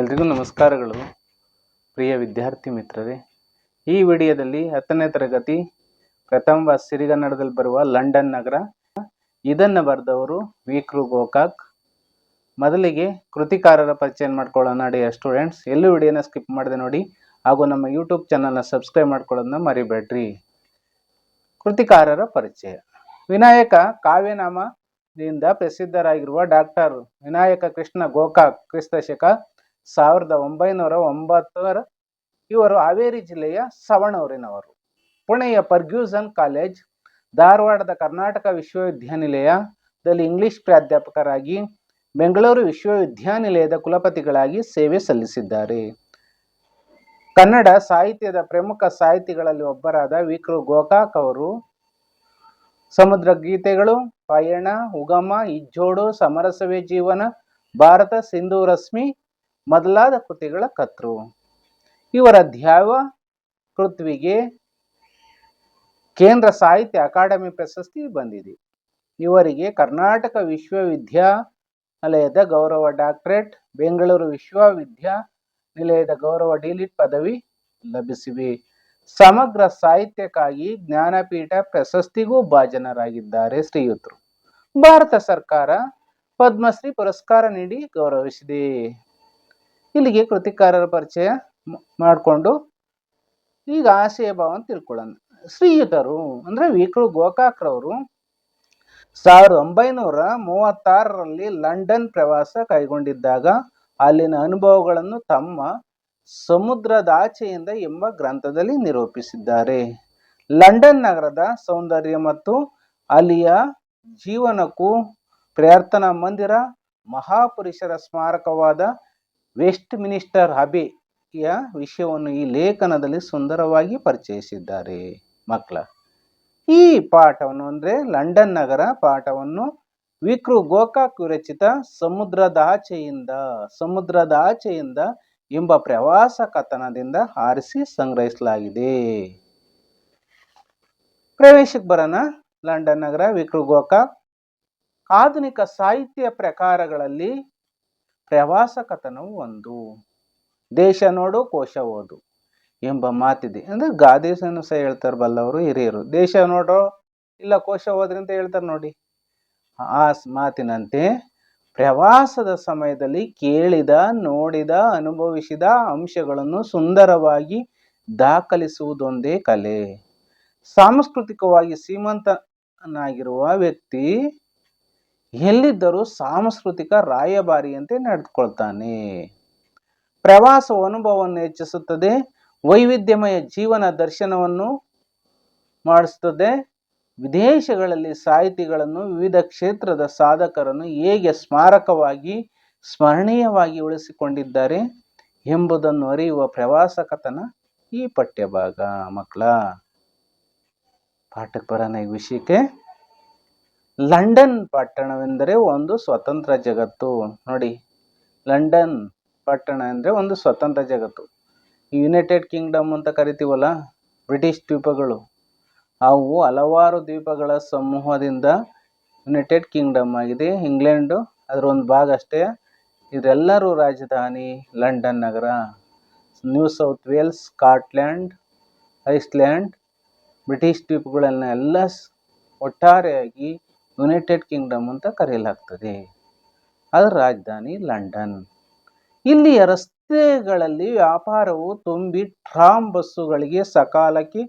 ಎಲ್ರಿಗೂ ನಮಸ್ಕಾರಗಳು. ಪ್ರಿಯ ವಿದ್ಯಾರ್ಥಿ ಮಿತ್ರರೇ, ಈ ವಿಡಿಯೋದಲ್ಲಿ ಹತ್ತನೇ ತರಗತಿ ಪ್ರಥಮ ಸಿರಿಗನ್ನಡದಲ್ಲಿ ಬರುವ ಲಂಡನ್ ನಗರ, ಇದನ್ನು ಬರೆದವರು ವಿಕ್ರು ಗೋಕಾಕ್. ಮೊದಲಿಗೆ ಕೃತಿಕಾರರ ಪರಿಚಯ ಮಾಡ್ಕೊಳ್ಳೋಣ ಡಿಯರ್ ಸ್ಟೂಡೆಂಟ್ಸ್. ಎಲ್ಲೂ ವಿಡಿಯೋನ ಸ್ಕಿಪ್ ಮಾಡಿದೆ ನೋಡಿ, ಹಾಗೂ ನಮ್ಮ ಯೂಟ್ಯೂಬ್ ಚಾನಲ್ನ ಸಬ್ಸ್ಕ್ರೈಬ್ ಮಾಡ್ಕೊಳ್ಳೋದನ್ನ ಮರಿಬೇಡ್ರಿ. ಕೃತಿಕಾರರ ಪರಿಚಯ. ವಿನಾಯಕ ಕಾವ್ಯನಾಮದಿಂದ ಪ್ರಸಿದ್ಧರಾಗಿರುವ ಡಾಕ್ಟರ್ ವಿನಾಯಕ ಕೃಷ್ಣ ಗೋಕಾಕ್ ಕ್ರಿಸ್ತ ಶಕ ಸಾವಿರದ ಒಂಬೈನೂರ ಒಂಬತ್ತರ ಇವರು ಹಾವೇರಿ ಜಿಲ್ಲೆಯ ಸವಣೂರಿನವರು. ಪುಣೆಯ ಪರ್ಗ್ಯೂಸನ್ ಕಾಲೇಜ್, ಧಾರವಾಡದ ಕರ್ನಾಟಕ ವಿಶ್ವವಿದ್ಯಾನಿಲಯದಲ್ಲಿ ಇಂಗ್ಲಿಷ್ ಪ್ರಾಧ್ಯಾಪಕರಾಗಿ ಬೆಂಗಳೂರು ವಿಶ್ವವಿದ್ಯಾನಿಲಯದ ಕುಲಪತಿಗಳಾಗಿ ಸೇವೆ ಸಲ್ಲಿಸಿದ್ದಾರೆ. ಕನ್ನಡ ಸಾಹಿತ್ಯದ ಪ್ರಮುಖ ಸಾಹಿತಿಗಳಲ್ಲಿ ಒಬ್ಬರಾದ ವಿಕ್ರು ಗೋಕಾಕ್ ಅವರು ಸಮುದ್ರ ಗೀತೆಗಳು ಪಯಣ, ಉಗಮ, ಇಜ್ಜೋಡು, ಸಮರಸವೇ ಜೀವನ, ಭಾರತ ಸಿಂಧು ರಶ್ಮಿ ಮೊದಲಾದ ಕೃತಿಗಳ ಕರ್ತೃ. ಇವರ ಧ್ಯಾವ ಕೃತ್ವಿಗೆ ಕೇಂದ್ರ ಸಾಹಿತ್ಯ ಅಕಾಡೆಮಿ ಪ್ರಶಸ್ತಿ ಬಂದಿದೆ. ಇವರಿಗೆ ಕರ್ನಾಟಕ ವಿಶ್ವವಿದ್ಯಾನಿಲಯದ ಗೌರವ ಡಾಕ್ಟರೇಟ್, ಬೆಂಗಳೂರು ವಿಶ್ವವಿದ್ಯಾನಿಲಯದ ಗೌರವ ಡಿಲಿಟ್ ಪದವಿ ಲಭಿಸಿವೆ. ಸಮಗ್ರ ಸಾಹಿತ್ಯಕ್ಕಾಗಿ ಜ್ಞಾನಪೀಠ ಪ್ರಶಸ್ತಿಗೂ ಭಾಜನರಾಗಿದ್ದಾರೆ ಶ್ರೀಯುತರು. ಭಾರತ ಸರ್ಕಾರ ಪದ್ಮಶ್ರೀ ಪುರಸ್ಕಾರ ನೀಡಿ ಗೌರವಿಸಿದೆ. ಇಲ್ಲಿಗೆ ಕೃತಿಕಾರರ ಪರಿಚಯ ಮಾಡಿಕೊಂಡು ಈಗ ಆಶಯ ಭಾವ ಅಂತ ತಿಳ್ಕೊಳ್ಳೋಣ. ಶ್ರೀಯುತರು, ಅಂದ್ರೆ ವಿಕ್ರು ಗೋಕಾಕ್ರವರು ಸಾವಿರದ ಒಂಬೈನೂರ ಮೂವತ್ತಾರರಲ್ಲಿ ಲಂಡನ್ ಪ್ರವಾಸ ಕೈಗೊಂಡಿದ್ದಾಗ ಅಲ್ಲಿನ ಅನುಭವಗಳನ್ನು ತಮ್ಮ ಸಮುದ್ರದಾಚೆಯಿಂದ ಎಂಬ ಗ್ರಂಥದಲ್ಲಿ ನಿರೂಪಿಸಿದ್ದಾರೆ. ಲಂಡನ್ ನಗರದ ಸೌಂದರ್ಯ ಮತ್ತು ಅಲ್ಲಿಯ ಜೀವನಕ್ಕೂ ಪ್ರಾರ್ಥನಾ ಮಂದಿರ ಮಹಾಪುರುಷರ ಸ್ಮಾರಕವಾದ ವೆಸ್ಟ್ ಮಿನಿಸ್ಟರ್ ಹಬೆಯ ವಿಷಯವನ್ನು ಈ ಲೇಖನದಲ್ಲಿ ಸುಂದರವಾಗಿ ಪರಿಚಯಿಸಿದ್ದಾರೆ. ಮಕ್ಕಳ, ಈ ಪಾಠವನ್ನು ಅಂದರೆ ಲಂಡನ್ ನಗರ ಪಾಠವನ್ನು ವಿಕ್ರು ಗೋಕಾಕ್ ವಿರಚಿತ ಸಮುದ್ರದಾಚೆಯಿಂದ ಸಮುದ್ರದಾಚೆಯಿಂದ ಎಂಬ ಪ್ರವಾಸ ಕಥನದಿಂದ ಆರಿಸಿ ಸಂಗ್ರಹಿಸಲಾಗಿದೆ. ಪ್ರವೇಶಕ್ಕೆ ಬರೋಣ. ಲಂಡನ್ ನಗರ, ವಿಕ್ರು ಗೋಕಾಕ್. ಆಧುನಿಕ ಸಾಹಿತ್ಯ ಪ್ರಕಾರಗಳಲ್ಲಿ ಪ್ರವಾಸ ಕಥನವು ಒಂದು. ದೇಶ ನೋಡು, ಕೋಶ ಓದು ಎಂಬ ಮಾತಿದೆ. ಅಂದ್ರೆ ಗಾದೇಶನು ಸಹ ಹೇಳ್ತಾರೆ ಬಲ್ಲವರು ಹಿರಿಯರು. ದೇಶ ನೋಡೋ, ಇಲ್ಲ ಕೋಶ ಅಂತ ಹೇಳ್ತಾರೆ ನೋಡಿ. ಆ ಮಾತಿನಂತೆ, ಪ್ರವಾಸದ ಸಮಯದಲ್ಲಿ ಕೇಳಿದ, ನೋಡಿದ, ಅನುಭವಿಸಿದ ಅಂಶಗಳನ್ನು ಸುಂದರವಾಗಿ ದಾಖಲಿಸುವುದೊಂದೇ ಕಲೆ. ಸಾಂಸ್ಕೃತಿಕವಾಗಿ ಶ್ರೀಮಂತನಾಗಿರುವ ವ್ಯಕ್ತಿ ಎಲ್ಲಿದ್ದರೂ ಸಾಂಸ್ಕೃತಿಕ ರಾಯಭಾರಿಯಂತೆ ನಡೆದುಕೊಳ್ತಾನೆ. ಪ್ರವಾಸ ಅನುಭವವನ್ನು ಹೆಚ್ಚಿಸುತ್ತದೆ, ವೈವಿಧ್ಯಮಯ ಜೀವನ ದರ್ಶನವನ್ನು ಮಾಡಿಸುತ್ತದೆ, ವಿದೇಶಗಳಲ್ಲಿ ಸಾಹಿತಿಗಳನ್ನು ವಿವಿಧ ಕ್ಷೇತ್ರದ ಸಾಧಕರನ್ನು ಹೇಗೆ ಸ್ಮಾರಕವಾಗಿ, ಸ್ಮರಣೀಯವಾಗಿ ಉಳಿಸಿಕೊಂಡಿದ್ದಾರೆ ಎಂಬುದನ್ನು ಅರಿಯುವ ಪ್ರವಾಸ ಕಥನ ಈ ಪಠ್ಯಭಾಗ. ಮಕ್ಕಳ ಪಾಠಕ್ಕೆ ಬರೋಣ ಈ ವಿಷಯಕ್ಕೆ ಲಂಡನ್ ಪಟ್ಟಣವೆಂದರೆ ಒಂದು ಸ್ವತಂತ್ರ ಜಗತ್ತು. ನೋಡಿ, ಲಂಡನ್ ಪಟ್ಟಣ ಅಂದರೆ ಒಂದು ಸ್ವತಂತ್ರ ಜಗತ್ತು. ಯುನೈಟೆಡ್ ಕಿಂಗ್ಡಮ್ ಅಂತ ಕರಿತೀವಲ್ಲ, ಬ್ರಿಟಿಷ್ ದ್ವೀಪಗಳು. ಅವು ಹಲವಾರು ದ್ವೀಪಗಳ ಸಮೂಹದಿಂದ ಯುನೈಟೆಡ್ ಕಿಂಗ್ಡಮ್ ಆಗಿದೆ. ಇಂಗ್ಲೆಂಡು, ಅದರ ಒಂದು ಭಾಗ ಅಷ್ಟೇ. ಇದೆಲ್ಲರೂ ರಾಜಧಾನಿ ಲಂಡನ್ ನಗರ. New South Wales, Scotland, Iceland, British ದ್ವೀಪಗಳನ್ನೆಲ್ಲ ಒಟ್ಟಾರೆಯಾಗಿ ಯುನೈಟೆಡ್ ಕಿಂಗ್ಡಮ್ ಅಂತ ಕರೆಯಲಾಗ್ತದೆ ಅದರ ರಾಜಧಾನಿ ಲಂಡನ್. ಇಲ್ಲಿಯ ರಸ್ತೆಗಳಲ್ಲಿ ವ್ಯಾಪಾರವು ತುಂಬಿ ಟ್ರಾಮ್ ಬಸ್ಸುಗಳಿಗೆ ಸಕಾಲಕ್ಕೆ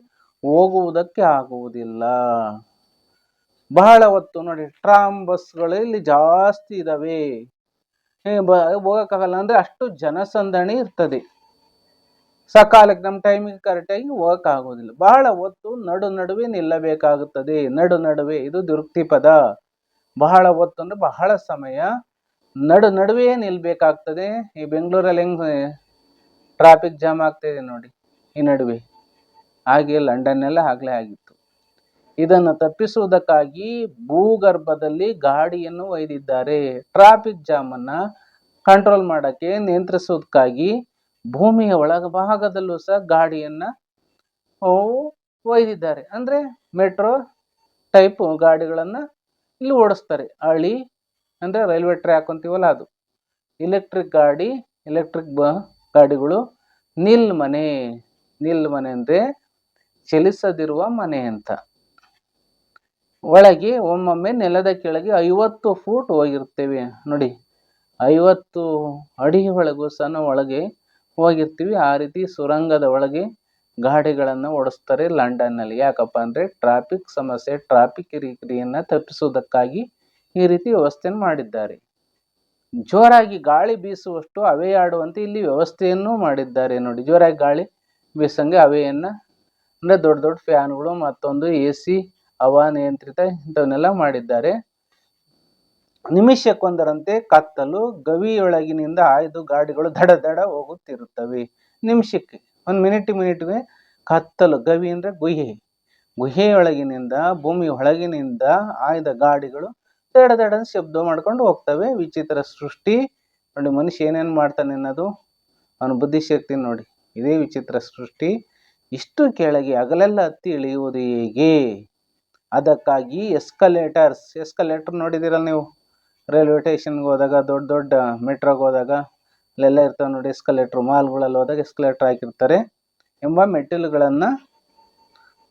ಹೋಗುವುದಕ್ಕೆ ಆಗುವುದಿಲ್ಲ. ಬಹಳ ಹೊತ್ತು ನೋಡಿ, ಟ್ರಾಮ್ ಬಸ್ಗಳು ಇಲ್ಲಿ ಜಾಸ್ತಿ ಇದ್ದಾವೆ ಬ, ಹೋಗೋಕ್ಕಾಗಲ್ಲ ಅಂದರೆ ಅಷ್ಟು ಜನಸಂದಣಿ ಇರ್ತದೆ. ಸಕಾಲಕ್ಕೆ ನಮ್ಮ ಟೈಮಿಗೆ ಕರೆಕ್ಟಾಗಿ ವರ್ಕ್ ಆಗೋದಿಲ್ಲ. ಬಹಳ ಹೊತ್ತು ನಡು ನಡುವೆ ನಿಲ್ಲಬೇಕಾಗುತ್ತದೆ. ನಡು ನಡುವೆ ಇದು ದುರುಕ್ತಿ ಪದ ಬಹಳ ಹೊತ್ತು ಅಂದ್ರೆ ಬಹಳ ಸಮಯ ನಡು ನಡುವೆ ನಿಲ್ಬೇಕಾಗ್ತದೆ. ಈ ಬೆಂಗಳೂರಲ್ಲಿ ಹೆಂಗ್ ಟ್ರಾಫಿಕ್ ಜಾಮ್ ಆಗ್ತಿದೆ ನೋಡಿ, ಈ ನಡುವೆ. ಹಾಗೆ ಲಂಡನ್ನೆಲ್ಲ ಆಗಲೇ ಆಗಿತ್ತು. ಇದನ್ನು ತಪ್ಪಿಸುವುದಕ್ಕಾಗಿ ಭೂಗರ್ಭದಲ್ಲಿ ಗಾಡಿಯನ್ನು ಒಯ್ದಿದ್ದಾರೆ. ಟ್ರಾಫಿಕ್ ಜಾಮನ್ನು ಕಂಟ್ರೋಲ್ ಮಾಡೋಕ್ಕೆ ನಿಯಂತ್ರಿಸೋದಕ್ಕಾಗಿ ಭೂಮಿಯ ಒಳಭಾಗದಲ್ಲೂ ಸಹ ಗಾಡಿಯನ್ನು ಒಯ್ದಿದ್ದಾರೆ. ಅಂದರೆ ಮೆಟ್ರೋ ಟೈಪ್ ಗಾಡಿಗಳನ್ನು ಇಲ್ಲಿ ಓಡಿಸ್ತಾರೆ. ಹಳಿ, ಅಂದರೆ ರೈಲ್ವೆ ಟ್ರ್ಯಾಕ್ ಅಂತೀವಲ್ಲ ಅದು. ಎಲೆಕ್ಟ್ರಿಕ್ ಗಾಡಿ ಎಲೆಕ್ಟ್ರಿಕ್ ಬ ಗಾಡಿಗಳು, ನಿಲ್ ಮನೆ ನಿಲ್ ಮನೆ ಅಂದರೆ ಚಲಿಸದಿರುವ ಮನೆ ಅಂತ. ಒಳಗೆ ಒಮ್ಮೊಮ್ಮೆ ನೆಲದ ಕೆಳಗೆ ಐವತ್ತು ಫೂಟ್ ಹೋಗಿರ್ತೇವೆ ನೋಡಿ, ಐವತ್ತು ಅಡಿ ಒಳಗೂ ಸಹ ಒಳಗೆ ಹೋಗಿರ್ತೀವಿ. ಆ ರೀತಿ ಸುರಂಗದ ಒಳಗೆ ಗಾಡಿಗಳನ್ನು ಓಡಿಸ್ತಾರೆ ಲಂಡನ್ನಲ್ಲಿ. ಯಾಕಪ್ಪ ಅಂದರೆ ಟ್ರಾಫಿಕ್ ಸಮಸ್ಯೆ, ಟ್ರಾಫಿಕ್ ಕಿರಿಕಿರಿಯನ್ನು ತಪ್ಪಿಸುವುದಕ್ಕಾಗಿ ಈ ರೀತಿ ವ್ಯವಸ್ಥೆಯನ್ನು ಮಾಡಿದ್ದಾರೆ. ಜೋರಾಗಿ ಗಾಳಿ ಬೀಸುವಷ್ಟು ಅವೆಯಾಡುವಂತೆ ಇಲ್ಲಿ ವ್ಯವಸ್ಥೆಯನ್ನು ಮಾಡಿದ್ದಾರೆ. ನೋಡಿ, ಜೋರಾಗಿ ಗಾಳಿ ಬೀಸಂಗೆ ಹವೆಯನ್ನು, ಅಂದರೆ ದೊಡ್ಡ ದೊಡ್ಡ ಫ್ಯಾನ್ಗಳು ಮತ್ತೊಂದು ಎ ಸಿ ಹವಾನಿಯಂತ್ರಿತ ಇಂಥವನ್ನೆಲ್ಲ ಮಾಡಿದ್ದಾರೆ. ನಿಮಿಷಕ್ಕೊಂದರಂತೆ ಕತ್ತಲು ಗವಿಯೊಳಗಿನಿಂದ ಆಯ್ದು ಗಾಡಿಗಳು ದಡ ದಡ ಹೋಗುತ್ತಿರುತ್ತವೆ. ನಿಮಿಷಕ್ಕೆ, ಒಂದು ಮಿನಿಟ್ ಮಿನಿಟ್ಗೆ ಕತ್ತಲು ಗವಿ ಅಂದರೆ ಗುಹೆ. ಗುಹೆಯೊಳಗಿನಿಂದ, ಭೂಮಿ ಒಳಗಿನಿಂದ ಆಯ್ದ ಗಾಡಿಗಳು ದಡ ದಡ ಶಬ್ದ ಮಾಡ್ಕೊಂಡು ಹೋಗ್ತವೆ. ವಿಚಿತ್ರ ಸೃಷ್ಟಿ. ನೋಡಿ, ಮನುಷ್ಯ ಏನೇನು ಮಾಡ್ತಾನೆ ಅನ್ನೋದು. ಅವನ ಬುದ್ಧಿಶಕ್ತಿ ನೋಡಿ, ಇದೇ ವಿಚಿತ್ರ ಸೃಷ್ಟಿ. ಇಷ್ಟು ಕೆಳಗೆ ಹಗಲೆಲ್ಲ ಹತ್ತಿ ಇಳಿಯುವುದು ಹೇಗೆ? ಅದಕ್ಕಾಗಿ ಎಸ್ಕಲೇಟರ್ಸ್ ಎಸ್ಕಲೇಟರ್ ನೋಡಿದ್ದೀರಲ್ಲ ನೀವು? ರೈಲ್ವೆ ಸ್ಟೇಷನ್ಗೆ ಹೋದಾಗ, ದೊಡ್ಡ ದೊಡ್ಡ ಮೆಟ್ರೋಗೆ ಹೋದಾಗ, ಅಲ್ಲೆಲ್ಲ ಇರ್ತಾವೆ ನೋಡಿ ಎಸ್ಕಲೇಟ್ರು ಮಾಲ್ಗಳಲ್ಲಿ ಹೋದಾಗ ಎಸ್ಕಲೇಟ್ರ್ ಹಾಕಿರ್ತಾರೆ ಎಂಬ ಮೆಟ್ಟಿಲುಗಳನ್ನು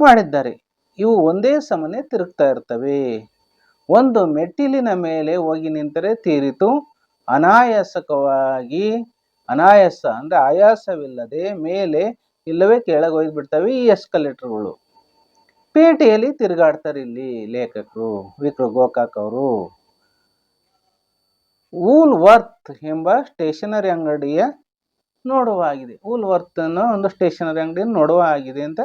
ಮಾಡಿದ್ದಾರೆ. ಇವು ಒಂದೇ ಸಮನೆ ತಿರುಗ್ತಾ ಇರ್ತವೆ. ಒಂದು ಮೆಟ್ಟಿಲಿನ ಮೇಲೆ ಹೋಗಿ ನಿಂತರೆ ತೀರಿತು. ಅನಾಯಾಸಕವಾಗಿ, ಅನಾಯಾಸ ಅಂದರೆ ಆಯಾಸವಿಲ್ಲದೆ ಮೇಲೆ ಇಲ್ಲವೇ ಕೆಳಗೆ ಹೋಗಿಬಿಡ್ತವೆ ಬಿಡ್ತವೆ ಈ ಎಸ್ಕಲೇಟರ್ಗಳು ಪೇಟೆಯಲ್ಲಿ ತಿರುಗಾಡ್ತಾರೆ ಇಲ್ಲಿ ಲೇಖಕರು, ವಿಕ್ರ ಗೋಕಾಕ್ ಅವರು. ವೂಲ್ ವರ್ತ್ ಎಂಬ ಸ್ಟೇಷನರಿ ಅಂಗಡಿಯ ನೋಡುವಾಗಿದೆ. ಊಲ್ ವರ್ತ್ ಅನ್ನೋ ಒಂದು ಸ್ಟೇಷನರಿ ಅಂಗಡಿಯನ್ನು ನೋಡುವಾಗಿದೆ ಅಂತ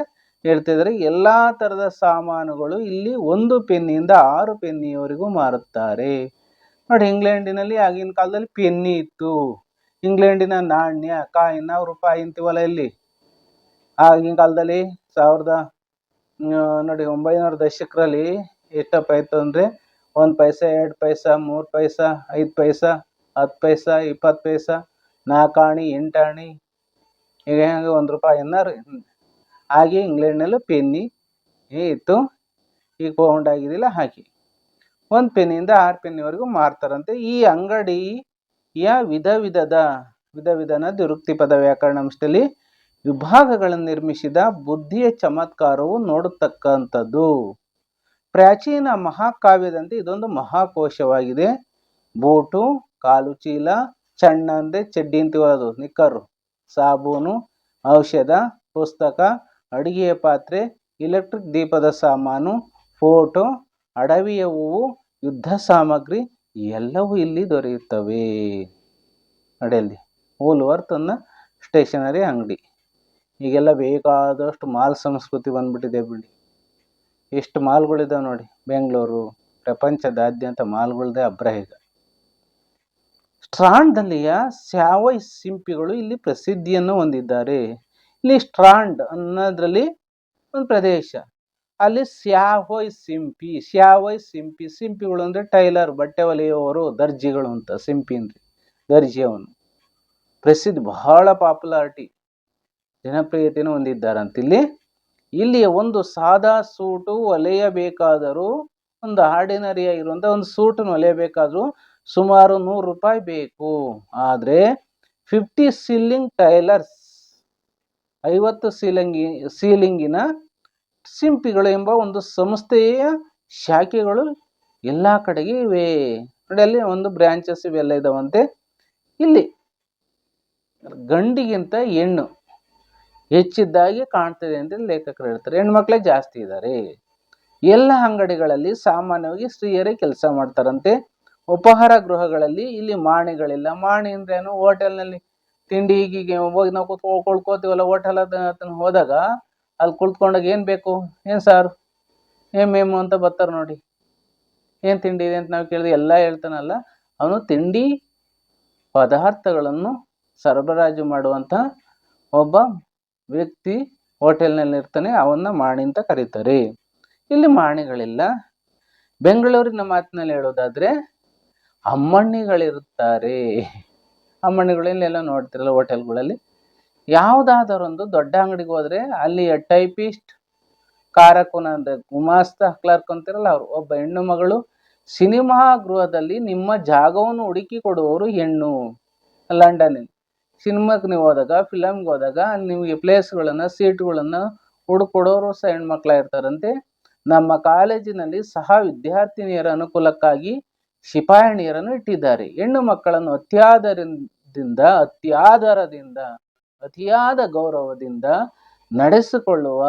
ಹೇಳ್ತಿದ್ದಾರೆ. ಎಲ್ಲ ಥರದ ಸಾಮಾನುಗಳು ಇಲ್ಲಿ ಒಂದು ಪೆನ್ನಿಯಿಂದ ಆರು ಪೆನ್ನಿಯವರೆಗೂ ಮಾರುತ್ತಾರೆ. ನೋಡಿ, ಇಂಗ್ಲೆಂಡಿನಲ್ಲಿ ಆಗಿನ ಕಾಲದಲ್ಲಿ ಪೆನ್ನಿ ಇತ್ತು. ಇಂಗ್ಲೆಂಡಿನ ನಾಣ್ಯ, ಕಾಯಿನ ರೂಪಾಯಿ ಅಂತೀವಲ್ಲ ಇಲ್ಲಿ? ಆಗಿನ ಕಾಲದಲ್ಲಿ ಸಾವಿರದ ನೋಡಿ, ಒಂಬೈನೂರ ದಶಕರಲ್ಲಿ ಎಷ್ಟಪ್ಪ ಆಯಿತು ಅಂದರೆ ಒಂದು ಪೈಸೆ, ಎರಡು ಪೈಸಾ, ಮೂರು ಪೈಸಾ, ಐದು ಪೈಸಾ, ಹತ್ತು ಪೈಸಾ, ಇಪ್ಪತ್ತು ಪೈಸಾ ನಾಲ್ಕು ಆಣಿ ಎಂಟು ಆಣಿ ಈಗ ಹೆಂಗೆ ಒಂದು ರೂಪಾಯಿ ಏನಾರು ಹಾಗೆ ಇಂಗ್ಲೆಂಡ್ನಲ್ಲೂ ಪೆನ್ನಿ ಇತ್ತು. ಈಗ ಪೌಂಡ್ ಆಗಿದಿಲ್ಲ ಹಾಕಿ. ಒಂದು ಪೆನ್ನಿಯಿಂದ ಆರು ಪೆನ್ನಿವರೆಗೂ ಮಾರ್ತಾರಂತೆ. ಈ ಅಂಗಡಿ ಯಾ ವಿಧ ವಿಧದ, ವಿಧ ವಿಧನ ದುರುಕ್ತಿ ಪದ ವ್ಯಾಕರಣಂಶದಲ್ಲಿ ವಿಭಾಗಗಳನ್ನು ನಿರ್ಮಿಸಿದ ಬುದ್ಧಿಯ ಚಮತ್ಕಾರವು ನೋಡತಕ್ಕಂಥದ್ದು. ಪ್ರಾಚೀನ ಮಹಾಕಾವ್ಯದಂತೆ ಇದೊಂದು ಮಹಾಕೋಶವಾಗಿದೆ. ಬೂಟು, ಕಾಲು ಚೀಲ ಚಣ್ಣ ಚಡ್ಡಿ ನಿಕ್ಕರು, ಸಾಬೂನು, ಔಷಧ, ಪುಸ್ತಕ, ಅಡುಗೆಯ ಪಾತ್ರೆ ಎಲೆಕ್ಟ್ರಿಕ್ ದೀಪದ ಸಾಮಾನು ಫೋಟೋ ಅಡವಿಯ ಹೂವು, ಯುದ್ಧ ಸಾಮಗ್ರಿ, ಎಲ್ಲವೂ ಇಲ್ಲಿ ದೊರೆಯುತ್ತವೆ. ನಡೆಯಲ್ಲಿ ಹೋಲ್ವರ್ತ್ ಅನ್ನ ಸ್ಟೇಷನರಿ ಅಂಗಡಿ. ಈಗೆಲ್ಲ ಬೇಕಾದಷ್ಟು ಮಾಲ್ ಸಂಸ್ಕೃತಿ ಬಂದ್ಬಿಟ್ಟಿದೆ ಬಿಡಿ. ಎಷ್ಟು ಮಾಲ್ಗಳಿದಾವೆ ನೋಡಿ. ಬೆಂಗಳೂರು, ಪ್ರಪಂಚದಾದ್ಯಂತ ಮಾಲ್ಗಳದೇ ಅಬ್ರಹಿಗ ಈಗ. ಸ್ಟ್ರಾಂಡ್ದಲ್ಲಿಯ ಸ್ಯಾವೈ ಸಿಂಪಿಗಳು ಇಲ್ಲಿ ಪ್ರಸಿದ್ಧಿಯನ್ನು ಹೊಂದಿದ್ದಾರೆ. ಇಲ್ಲಿ ಸ್ಟ್ರಾಂಡ್ ಅನ್ನೋದ್ರಲ್ಲಿ ಒಂದು ಪ್ರದೇಶ. ಅಲ್ಲಿ ಸ್ಯಾವೊಯ್ ಸಿಂಪಿ ಸ್ಯಾವೊಯ್ ಸಿಂಪಿ, ಸಿಂಪಿಗಳು ಅಂದರೆ ಟೈಲರ್, ಬಟ್ಟೆ ಹೊಲೆಯುವವರು ದರ್ಜಿಗಳು ಅಂತ ಸಿಂಪಿ ಅಂದ್ರೆ, ದರ್ಜಿಯವನು. ಪ್ರಸಿದ್ಧ ಬಹಳ ಪಾಪ್ಯುಲಾರಿಟಿ, ಜನಪ್ರಿಯತೆಯನ್ನು ಹೊಂದಿದ್ದಾರಂತ ಇಲ್ಲಿ. ಇಲ್ಲಿ ಒಂದು ಸಾದಾ ಸೂಟು ಹೊಲೆಯಬೇಕಾದರೂ ಒಂದು ಆರ್ಡಿನರಿ ಆಗಿರುವಂಥ ಒಂದು ಸೂಟನ್ನು ಹೊಲೆಯಬೇಕಾದ್ರೂ ಸುಮಾರು ನೂರು ರೂಪಾಯಿ ಬೇಕು. ಆದರೆ ಫಿಫ್ಟಿ ಸೀಲಿಂಗ್ ಟೈಲರ್ಸ್ ಐವತ್ತು ಸೀಲಿಂಗಿ ಸೀಲಿಂಗಿನ ಸಿಂಪಿಗಳು ಎಂಬ ಒಂದು ಸಂಸ್ಥೆಯ ಶಾಖೆಗಳು ಎಲ್ಲ ಕಡೆಗೆ ಇವೆ. ನೋಡಿ, ಅಲ್ಲಿ ಒಂದು ಬ್ರ್ಯಾಂಚಸ್ ಇವೆಲ್ಲ ಇದಾವಂತೆ. ಇಲ್ಲಿ ಗಂಡಿಗಿಂತ ಹೆಣ್ಣು. ಹೆಚ್ಚಿದ್ದಾಗಿ ಕಾಣ್ತದೆ ಅಂತ ಲೇಖಕರು ಹೇಳ್ತಾರೆ. ಹೆಣ್ಮಕ್ಳೇ ಜಾಸ್ತಿ ಇದ್ದಾರೆ ಎಲ್ಲ ಅಂಗಡಿಗಳಲ್ಲಿ ಸಾಮಾನ್ಯವಾಗಿ ಸ್ತ್ರೀಯರೇ ಕೆಲಸ ಮಾಡ್ತಾರಂತೆ. ಉಪಹಾರ ಗೃಹಗಳಲ್ಲಿ ಇಲ್ಲಿ ಮಾಣಿಗಳಿಲ್ಲ. ಮಾಣಿ ಅಂದ್ರೇನು ಹೋಟೆಲ್ನಲ್ಲಿ ತಿಂಡಿ ಹೀಗೆ ಹೋಗಿ ನಾವು ಕೂತ್ಕೊ, ಕುಳ್ಕೋತೀವಲ್ಲ ಹೋಟೆಲ್ ಅದನ್ನ ಹೋದಾಗ ಅಲ್ಲಿ ಕುಳ್ತ್ಕೊಂಡಾಗ ಏನು ಬೇಕು? ಏನು ಸಾರು? ಏನು ಮೇಮು ಅಂತ ಬರ್ತಾರೆ ನೋಡಿ. ಏನು ತಿಂಡಿ ಇದೆ ಅಂತ ನಾವು ಕೇಳಿದ್ರೆ ಎಲ್ಲ ಹೇಳ್ತಾನಲ್ಲ. ಅವನು ತಿಂಡಿ ಪದಾರ್ಥಗಳನ್ನು ಸರಬರಾಜು ಮಾಡುವಂಥ ಒಬ್ಬ ವ್ಯಕ್ತಿ ಹೋಟೆಲ್ನಲ್ಲಿ ಇರ್ತಾನೆ ಅವನ್ನ ಮಾಣಿ ಅಂತ ಕರೀತಾರೆ. ಇಲ್ಲಿ ಮಾಣಿಗಳಿಲ್ಲ. ಬೆಂಗಳೂರಿನ ಮಾತಿನಲ್ಲಿ ಹೇಳೋದಾದ್ರೆ, ಅಮ್ಮಣ್ಣಿಗಳಿರುತ್ತಾರೆ. ಅಮ್ಮಣ್ಣಿಗಳು ಎಲ್ಲ ನೋಡ್ತಿರಲ್ಲ ಹೋಟೆಲ್ಗಳಲ್ಲಿ. ಯಾವುದಾದರೊಂದು ದೊಡ್ಡ ಅಂಗಡಿಗೆ ಹೋದ್ರೆ ಅಲ್ಲಿಯ ಟೈಪಿಸ್ಟ್ ಕಾರಕುನ ಅಂದ್ರೆ ಗುಮಾಸ್ತ ಕ್ಲರ್ಕ್ ಅಂತಿರಲ್ಲ ಅವರು, ಒಬ್ಬ ಹೆಣ್ಣು ಮಗಳು, ಸಿನಿಮಾ ಗೃಹದಲ್ಲಿ ನಿಮ್ಮ ಜಾಗವನ್ನು ಹುಡುಕಿ ಕೊಡುವವರು ಹೆಣ್ಣು. ಲಂಡನ್ನಿನ ಸಿನಿಮಾಕ್ಕೆ ನೀವು ಹೋದಾಗ, ಫಿಲಮ್ಗೆ ಹೋದಾಗ, ನಿಮಗೆ ಪ್ಲೇಸ್ಗಳನ್ನು, ಸೀಟ್ಗಳನ್ನು ಹುಡುಕೊಡೋರು ಸಹ ಹೆಣ್ಮಕ್ಳಾಗಿರ್ತಾರಂತೆ ನಮ್ಮ ಕಾಲೇಜಿನಲ್ಲಿ ಸಹ ವಿದ್ಯಾರ್ಥಿನಿಯರ ಅನುಕೂಲಕ್ಕಾಗಿ ಶಿಪಾಯಿಣಿಯರನ್ನು ಇಟ್ಟಿದ್ದಾರೆ. ಹೆಣ್ಣು ಮಕ್ಕಳನ್ನು ಅತ್ಯಾದರದಿಂದ ಅತ್ಯಾದರದಿಂದ ಅತಿಯಾದ ಗೌರವದಿಂದ ನಡೆಸಿಕೊಳ್ಳುವ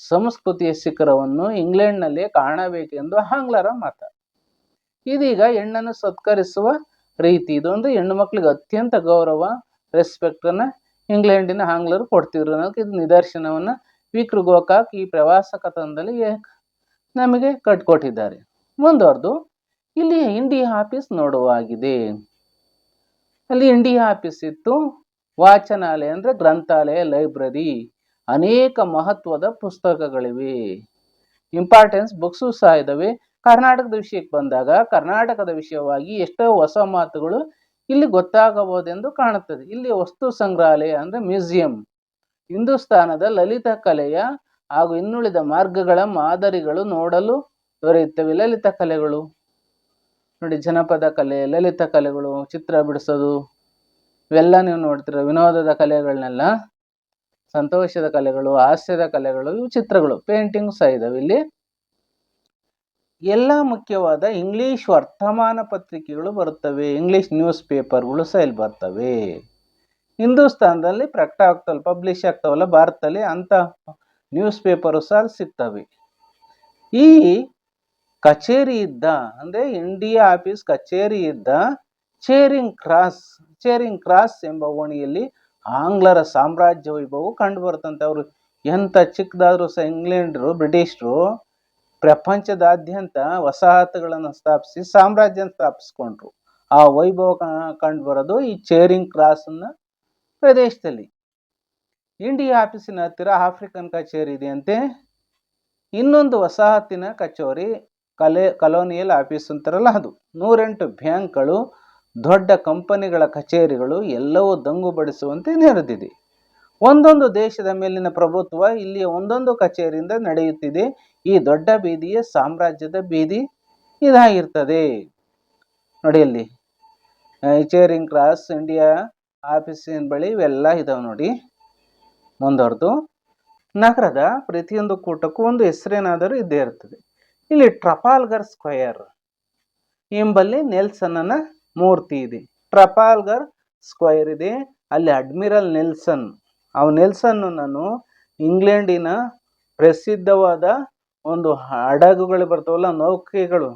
ಸಂಸ್ಕೃತಿಯ ಶಿಖರವನ್ನು ಇಂಗ್ಲೆಂಡ್ನಲ್ಲಿ ಕಾಣಬೇಕೆಂದು ಆಂಗ್ಲರ ಮತ. ಇದೀಗ ಹೆಣ್ಣನ್ನು ಸತ್ಕರಿಸುವ ರೀತಿ ಇದೊಂದು ಹೆಣ್ಣು ಮಕ್ಕಳಿಗೆ ಅತ್ಯಂತ ಗೌರವ ರೆಸ್ಪೆಕ್ಟ್ ಅನ್ನ ಇಂಗ್ಲೆಂಡಿನ ಆಂಗ್ಲರು ಕೊಡ್ತಿದ್ರು. ಅನ್ನೋದಕ್ಕೆ ಇದು ನಿದರ್ಶನವನ್ನು ವಿಕ್ರು ಗೋಕಾಕ್ ಈ ಪ್ರವಾಸ ಕಥನದಲ್ಲಿ ನಮಗೆ ಕಟ್ಕೊಟ್ಟಿದ್ದಾರೆ. ಮುಂದುವರೆದು ಇಲ್ಲಿ ಇಂಡಿಯಾ ಆಫೀಸ್ ನೋಡುವಾಗಿದೆ. ಅಲ್ಲಿ ಇಂಡಿಯಾ ಆಫೀಸ್ ಇತ್ತು. ವಾಚನಾಲಯ ಅಂದ್ರೆ ಗ್ರಂಥಾಲಯ, ಲೈಬ್ರರಿ. ಅನೇಕ ಮಹತ್ವದ ಪುಸ್ತಕಗಳಿವೆ. ಇಂಪಾರ್ಟೆನ್ಸ್ ಬುಕ್ಸು ಸಹ ಇದಾವೆ. ಕರ್ನಾಟಕದ ವಿಷಯಕ್ಕೆ ಬಂದಾಗ ಕರ್ನಾಟಕದ ವಿಷಯವಾಗಿ ಎಷ್ಟೋ ಹೊಸ ಮಾತುಗಳು ಇಲ್ಲಿ ಗೊತ್ತಾಗಬಹುದೆಂದು ಕಾಣುತ್ತದೆ. ಇಲ್ಲಿ ವಸ್ತು ಸಂಗ್ರಹಾಲಯ ಅಂದ್ರೆ ಮ್ಯೂಸಿಯಂ. ಹಿಂದೂಸ್ತಾನದ ಲಲಿತ ಕಲೆಯ ಹಾಗೂ ಇನ್ನುಳಿದ ಮಾರ್ಗಗಳ ಮಾದರಿಗಳು ನೋಡಲು ದೊರೆಯುತ್ತವೆ. ಲಲಿತ ಕಲೆಗಳು. ನೋಡಿ, ಜನಪದ ಕಲೆ, ಲಲಿತ ಕಲೆಗಳು, ಚಿತ್ರ ಬಿಡಿಸೋದು, ಇವೆಲ್ಲ ನೀವು ನೋಡ್ತೀರ ವಿನೋದದ ಕಲೆಗಳನ್ನೆಲ್ಲ, ಸಂತೋಷದ ಕಲೆಗಳು, ಹಾಸ್ಯದ ಕಲೆಗಳು, ಇವು ಚಿತ್ರಗಳು. ಪೇಂಟಿಂಗ್ ಸಹ ಇದಾವೆ ಇಲ್ಲಿ. ಎಲ್ಲ ಮುಖ್ಯವಾದ ಇಂಗ್ಲಿಷ್ ವರ್ತಮಾನ ಪತ್ರಿಕೆಗಳು ಬರುತ್ತವೆ. ಇಂಗ್ಲಿಷ್ ನ್ಯೂಸ್ ಪೇಪರ್ಗಳು ಸಹ ಇಲ್ಲಿ ಬರ್ತವೆ. ಹಿಂದೂಸ್ತಾನದಲ್ಲಿ ಪ್ರಕಟ ಆಗ್ತವಲ್ಲ ಪಬ್ಲಿಷ್ ಆಗ್ತಾವಲ್ಲ ಭಾರತದಲ್ಲಿ ಅಂತ ನ್ಯೂಸ್ ಪೇಪರು ಸಹ ಸಿಗ್ತವೆ. ಈ ಕಚೇರಿ ಇದ್ದ, ಅಂದ್ರೆ ಇಂಡಿಯಾ ಆಫೀಸ್ ಕಚೇರಿ ಇದ್ದ ಚೇರಿಂಗ್ ಕ್ರಾಸ್ ಚೇರಿಂಗ್ ಕ್ರಾಸ್ ಎಂಬ ಓಣಿಯಲ್ಲಿ ಆಂಗ್ಲರ ಸಾಮ್ರಾಜ್ಯ ವೈಭವ ಕಂಡು ಬರುತ್ತಂತೆ. ಅವರು ಎಂಥ ಚಿಕ್ಕದಾದರೂ ಸಹ ಇಂಗ್ಲೆಂಡ್ರು, ಬ್ರಿಟಿಷರು ಪ್ರಪಂಚದಾದ್ಯಂತ ವಸಾಹತುಗಳನ್ನು ಸ್ಥಾಪಿಸಿ ಸಾಮ್ರಾಜ್ಯ ಸ್ಥಾಪಿಸ್ಕೊಂಡ್ರು. ಆ ವೈಭವ ಕಂಡು ಬರೋದು ಈ ಚೇರಿಂಗ್ ಕ್ರಾಸ್ ಅನ್ನ ಪ್ರದೇಶದಲ್ಲಿ. ಇಂಡಿಯಾ ಆಫೀಸಿನ ಹತ್ತಿರ ಆಫ್ರಿಕನ್ ಕಚೇರಿ ಇದೆಯಂತೆ ಇನ್ನೊಂದು ವಸಾಹತಿನ ಕಚೇರಿ ಕಲೆ ಕಲೋನಿಯಲ್ ಆಫೀಸ್ ಅಂತಾರಲ್ಲ ಅದು. ನೂರೆಂಟು ಬ್ಯಾಂಕ್ಗಳು, ದೊಡ್ಡ ಕಂಪನಿಗಳ ಕಚೇರಿಗಳು ಎಲ್ಲವೂ ದಂಗುಬಡಿಸುವಂತೆ ನೆರೆದಿದೆ. ಒಂದೊಂದು ದೇಶದ ಮೇಲಿನ ಪ್ರಭುತ್ವ ಇಲ್ಲಿಯ ಒಂದೊಂದು ಕಚೇರಿಯಿಂದ ನಡೆಯುತ್ತಿದೆ. ಈ ದೊಡ್ಡ ಬೀದಿಯ ಸಾಮ್ರಾಜ್ಯದ ಬೀದಿ ಇದಾಗಿರ್ತದೆ. ನೋಡಿ ಅಲ್ಲಿ ಚೇರಿಂಗ್ ಕ್ರಾಸ್ ಇಂಡಿಯಾ ಆಫೀಸಿನ ಬಳಿ ಇವೆಲ್ಲ ಇದಾವೆ ನೋಡಿ. ಮುಂದುವರೆದು, ನಗರದ ಪ್ರತಿಯೊಂದು ಕೂಟಕ್ಕೂ ಒಂದು ಹೆಸರೇನಾದರೂ ಇದ್ದೇ ಇರ್ತದೆ. ಇಲ್ಲಿ ಟ್ರಪಾಲ್ಗರ್ ಸ್ಕ್ವಯರ್ ಎಂಬಲ್ಲಿ ನೆಲ್ಸನ್ನ ಮೂರ್ತಿ ಇದೆ. ಟ್ರಪಾಲ್ಗರ್ ಸ್ಕ್ವಯರ್ ಇದೆ. ಅಲ್ಲಿ ಅಡ್ಮಿರಲ್ ನೆಲ್ಸನ್ ಆ ನೆಲ್ಸನ್ನು ನಾನು ಇಂಗ್ಲೆಂಡಿನ ಪ್ರಸಿದ್ಧವಾದ ಒಂದು ಹಡಗುಗಳು ಬರ್ತಾವಲ್ಲ, ನೌಕೆಗಳು.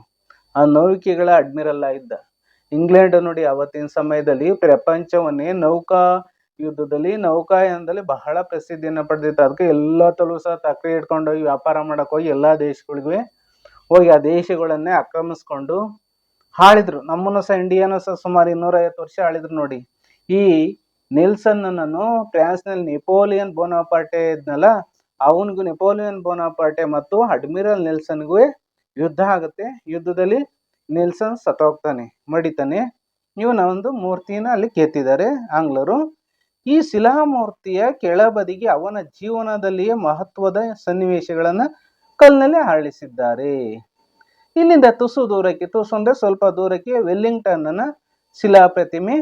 ಆ ನೌಕೆಗಳ ಅಡ್ಮಿರಲ್ ಇದ್ದ ಇಂಗ್ಲೆಂಡ್ ನೋಡಿ, ಅವತ್ತಿನ ಸಮಯದಲ್ಲಿ ಪ್ರಪಂಚವನ್ನೇ ನೌಕಾ ಯುದ್ಧದಲ್ಲಿ ನೌಕಾಯಾನದಲ್ಲಿ ಬಹಳ ಪ್ರಸಿದ್ಧಿಯನ್ನು ಪಡೆದಿತ್ತು. ಅದಕ್ಕೆ ಎಲ್ಲ ತಲೂ ಸಹ ತಕ್ಕಡಿ ಇಟ್ಕೊಂಡು ಹೋಗಿ, ವ್ಯಾಪಾರ ಮಾಡಕ್ ಹೋಗಿ, ಎಲ್ಲ ದೇಶಗಳಿಗೂ ಹೋಗಿ ಆ ದೇಶಗಳನ್ನೇ ಆಕ್ರಮಿಸ್ಕೊಂಡು ಆಳಿದ್ರು ನಮ್ಮನ್ನು ಸಹ ಇಂಡಿಯಾನು ಸಹ ಸುಮಾರು ಇನ್ನೂರೈವತ್ತು ವರ್ಷ ಆಳಿದ್ರು ನೋಡಿ. ಈ ನೆಲ್ಸನ್ ನಾನು ಫ್ರಾನ್ಸ್ನಲ್ಲಿ ನೆಪೋಲಿಯನ್ ಬೋನಾಪಾರ್ಟೆ ಇದ್ನಲ್ಲ, ಅವನಿಗೂ ನೆಪೋಲಿಯನ್ ಬೋನಾಪಾರ್ಟೆ ಮತ್ತು ಅಡ್ಮಿರಲ್ ನಿಲ್ಸನ್ಗೂ ಯುದ್ಧ ಆಗುತ್ತೆ. ಯುದ್ಧದಲ್ಲಿ ನೆಲ್ಸನ್ ಸತ್ತೋಗ್ತಾನೆ, ಮಡಿತಾನೆ. ಇವನ ಒಂದು ಮೂರ್ತಿನ ಅಲ್ಲಿ ಕೆತ್ತಿದ್ದಾರೆ ಆಂಗ್ಲರು. ಈ ಶಿಲಾಮೂರ್ತಿಯ ಕೆಳಬದಿಗೆ ಅವನ ಜೀವನದಲ್ಲಿಯೇ ಮಹತ್ವದ ಸನ್ನಿವೇಶಗಳನ್ನು ಕಲ್ಲಿನಲ್ಲಿ ಅರಳಿಸಿದ್ದಾರೆ ಇಲ್ಲಿಂದ ತುಸು ದೂರಕ್ಕೆ, ತುಸು ಅಂದರೆ ಸ್ವಲ್ಪ ದೂರಕ್ಕೆ ವೆಲ್ಲಿಂಗ್ಟನ್ನ ಶಿಲಾ ಪ್ರತಿಮೆ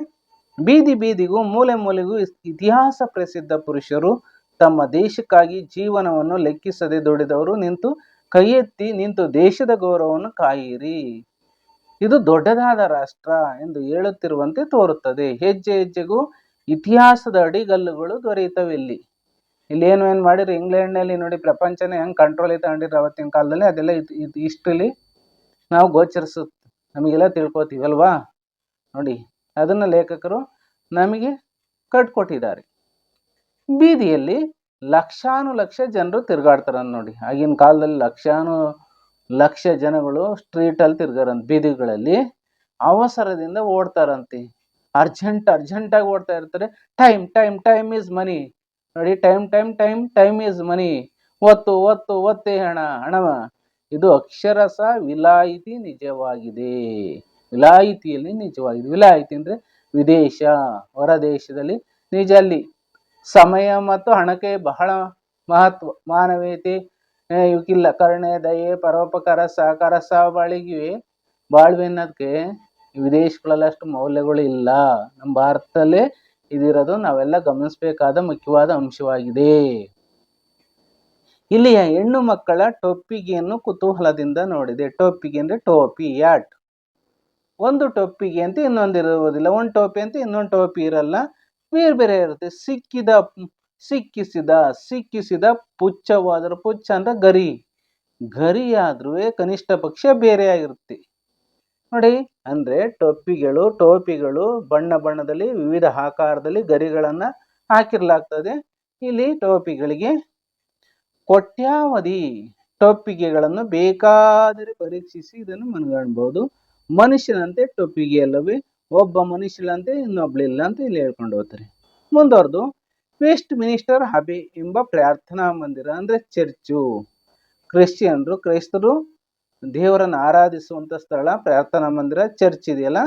ಬೀದಿ ಬೀದಿಗೂ ಮೂಲೆ ಮೂಲೆಗೂ ಇತಿಹಾಸ ಪ್ರಸಿದ್ಧ ಪುರುಷರು ತಮ್ಮ ದೇಶಕ್ಕಾಗಿ ಜೀವನವನ್ನು ಲೆಕ್ಕಿಸದೆ ದುಡಿದವರು ನಿಂತು ಕೈ ನಿಂತು ದೇಶದ ಗೌರವವನ್ನು ಕಾಯಿರಿ. ಇದು ದೊಡ್ಡದಾದ ರಾಷ್ಟ್ರ ಎಂದು ಹೇಳುತ್ತಿರುವಂತೆ ತೋರುತ್ತದೆ. ಹೆಜ್ಜೆ ಹೆಜ್ಜೆಗೂ ಇತಿಹಾಸದ ಅಡಿಗಲ್ಲುಗಳು ದೊರೆಯುತ್ತವೆ ಇಲ್ಲಿ ಇಲ್ಲಿ ಏನು ಏನು ಮಾಡಿರಿ ಇಂಗ್ಲೆಂಡ್ನಲ್ಲಿ ನೋಡಿ ಪ್ರಪಂಚನೇ ಹೆಂಗೆ ಕಂಟ್ರೋಲ್ ತಗೊಂಡಿರೋ ಅವತ್ತಿನ ಕಾಲದಲ್ಲಿ. ಅದೆಲ್ಲ ಇಷ್ಟಲ್ಲಿ ನಾವು ಗೋಚರಿಸುತ್ತೆ. ನಮಗೆಲ್ಲ ತಿಳ್ಕೊತೀವಲ್ವಾ? ನೋಡಿ. ಅದನ್ನು ಲೇಖಕರು ನಮಗೆ ಕಟ್ಕೊಟ್ಟಿದ್ದಾರೆ. ಬೀದಿಯಲ್ಲಿ ಲಕ್ಷಾನು ಲಕ್ಷ ಜನರು ತಿರುಗಾಡ್ತಾರ ನೋಡಿ. ಆಗಿನ ಕಾಲದಲ್ಲಿ ಲಕ್ಷಾನು ಲಕ್ಷ ಜನಗಳು ಸ್ಟ್ರೀಟಲ್ಲಿ ತಿರ್ಗಾರಂತ ಬೀದಿಗಳಲ್ಲಿ. ಅವಸರದಿಂದ ಓಡ್ತಾರಂತೆ. ಅರ್ಜೆಂಟ್ ಅರ್ಜೆಂಟಾಗಿ ಓಡ್ತಾ ಇರ್ತಾರೆ. Time time time is money. ನೋಡಿ, time time time time is money. ಒತ್ತು ಒತ್ತು, ಒತ್ತೆ ಹಣ. ಹಣವ. ಇದು ಅಕ್ಷರಸ ವಿಲಾಯಿತಿ ನಿಜವಾಗಿದೆ. ವಿಲಾಯಿತಿಯಲ್ಲಿ ನಿಜವಾಗಿದೆ. ವಿಲಾಯಿತಿ ಅಂದ್ರೆ ವಿದೇಶ ಹೊರ ದೇಶದಲ್ಲಿ ನಿಜ ಅಲ್ಲಿ ಸಮಯ ಮತ್ತು ಹಣಕ್ಕೆ ಬಹಳ ಮಹತ್ವ. ಮಾನವೀಯತೆ ಇವಕ್ಕಿಲ್ಲ ಕರುಣೆ, ದಯೆ, ಪರೋಪಕಾರ, ಸಹಕಾರ ಸಹಬಾಳಿಗೆ ಬಾಳ್ವೆ ಅನ್ನೋದಕ್ಕೆ ವಿದೇಶಗಳಲ್ಲಿ ಅಷ್ಟು ಮೌಲ್ಯಗಳು ಇಲ್ಲ. ನಮ್ಮ ಭಾರತದಲ್ಲೇ ಇದಿರೋದು ನಾವೆಲ್ಲ ಗಮನಿಸಬೇಕಾದ ಮುಖ್ಯವಾದ ಅಂಶವಾಗಿದೆ. ಇಲ್ಲಿಯ ಹೆಣ್ಣು ಮಕ್ಕಳ ಟೊಪ್ಪಿಗೆಯನ್ನು ಕುತೂಹಲದಿಂದ ನೋಡಿದೆ. ಟೊಪ್ಪಿಗೆ ಅಂದ್ರೆ ಟೋಪಿ, ಯಾಟ್. ಒಂದು ಟೊಪ್ಪಿಗೆ ಅಂತ ಇನ್ನೊಂದು ಇರುವುದಿಲ್ಲ, ಒಂದು ಟೋಪಿ ಅಂತ ಇನ್ನೊಂದು ಟೋಪಿ ಇರಲ್ಲ. ಬೇರೆ ಬೇರೆ ಇರುತ್ತೆ. ಸಿಕ್ಕಿದ, ಸಿಕ್ಕಿಸಿದ ಸಿಕ್ಕಿಸಿದ ಪುಚ್ಚವಾದರೂ ಪುಚ್ಚ ಅಂತ ಗರಿ. ಗರಿ ಆದ್ರೂ ಕನಿಷ್ಠ ಪಕ್ಷ ಬೇರೆಯಾಗಿರುತ್ತೆ ನೋಡಿ, ಅಂದ್ರೆ ಟೊಪ್ಪಿಗಳು, ಟೋಪಿಗಳು ಬಣ್ಣ ಬಣ್ಣದಲ್ಲಿ, ವಿವಿಧ ಆಕಾರದಲ್ಲಿ ಗರಿಗಳನ್ನು ಹಾಕಿರ್ಲಾಗ್ತದೆ. ಇಲ್ಲಿ ಟೋಪಿಗಳಿಗೆ ಕೊಟ್ಯಾವಧಿ ಟೊಪ್ಪಿಗೆಗಳನ್ನು ಬೇಕಾದರೆ ಪರೀಕ್ಷಿಸಿ ಇದನ್ನು ಮನಗಾಣಬಹುದು ಮನುಷ್ಯನಂತೆ ಟೊಪ್ಪಿಗೆ ಅಲ್ಲವೇ ಒಬ್ಬ ಮನುಷ್ಯನಂತೆ ಇನ್ನೊಬ್ಳಿಲ್ಲ ಅಂತ ಇಲ್ಲಿ ಹೇಳ್ಕೊಂಡು ಹೋಗ್ತಾರೆ. ಮುಂದುವರೆದು ವೆಸ್ಟ್ ಮಿನಿಸ್ಟರ್ ಹಬೆ ಎಂಬ ಪ್ರಾರ್ಥನಾ ಮಂದಿರ ಅಂದ್ರೆ ಚರ್ಚು. ಕ್ರಿಶ್ಚಿಯನ್ರು, ಕ್ರೈಸ್ತರು ದೇವರನ್ನು ಆರಾಧಿಸುವಂತ ಸ್ಥಳ, ಪ್ರಾರ್ಥನಾ ಮಂದಿರ, ಚರ್ಚ್ ಇದೆಯಲ್ಲ?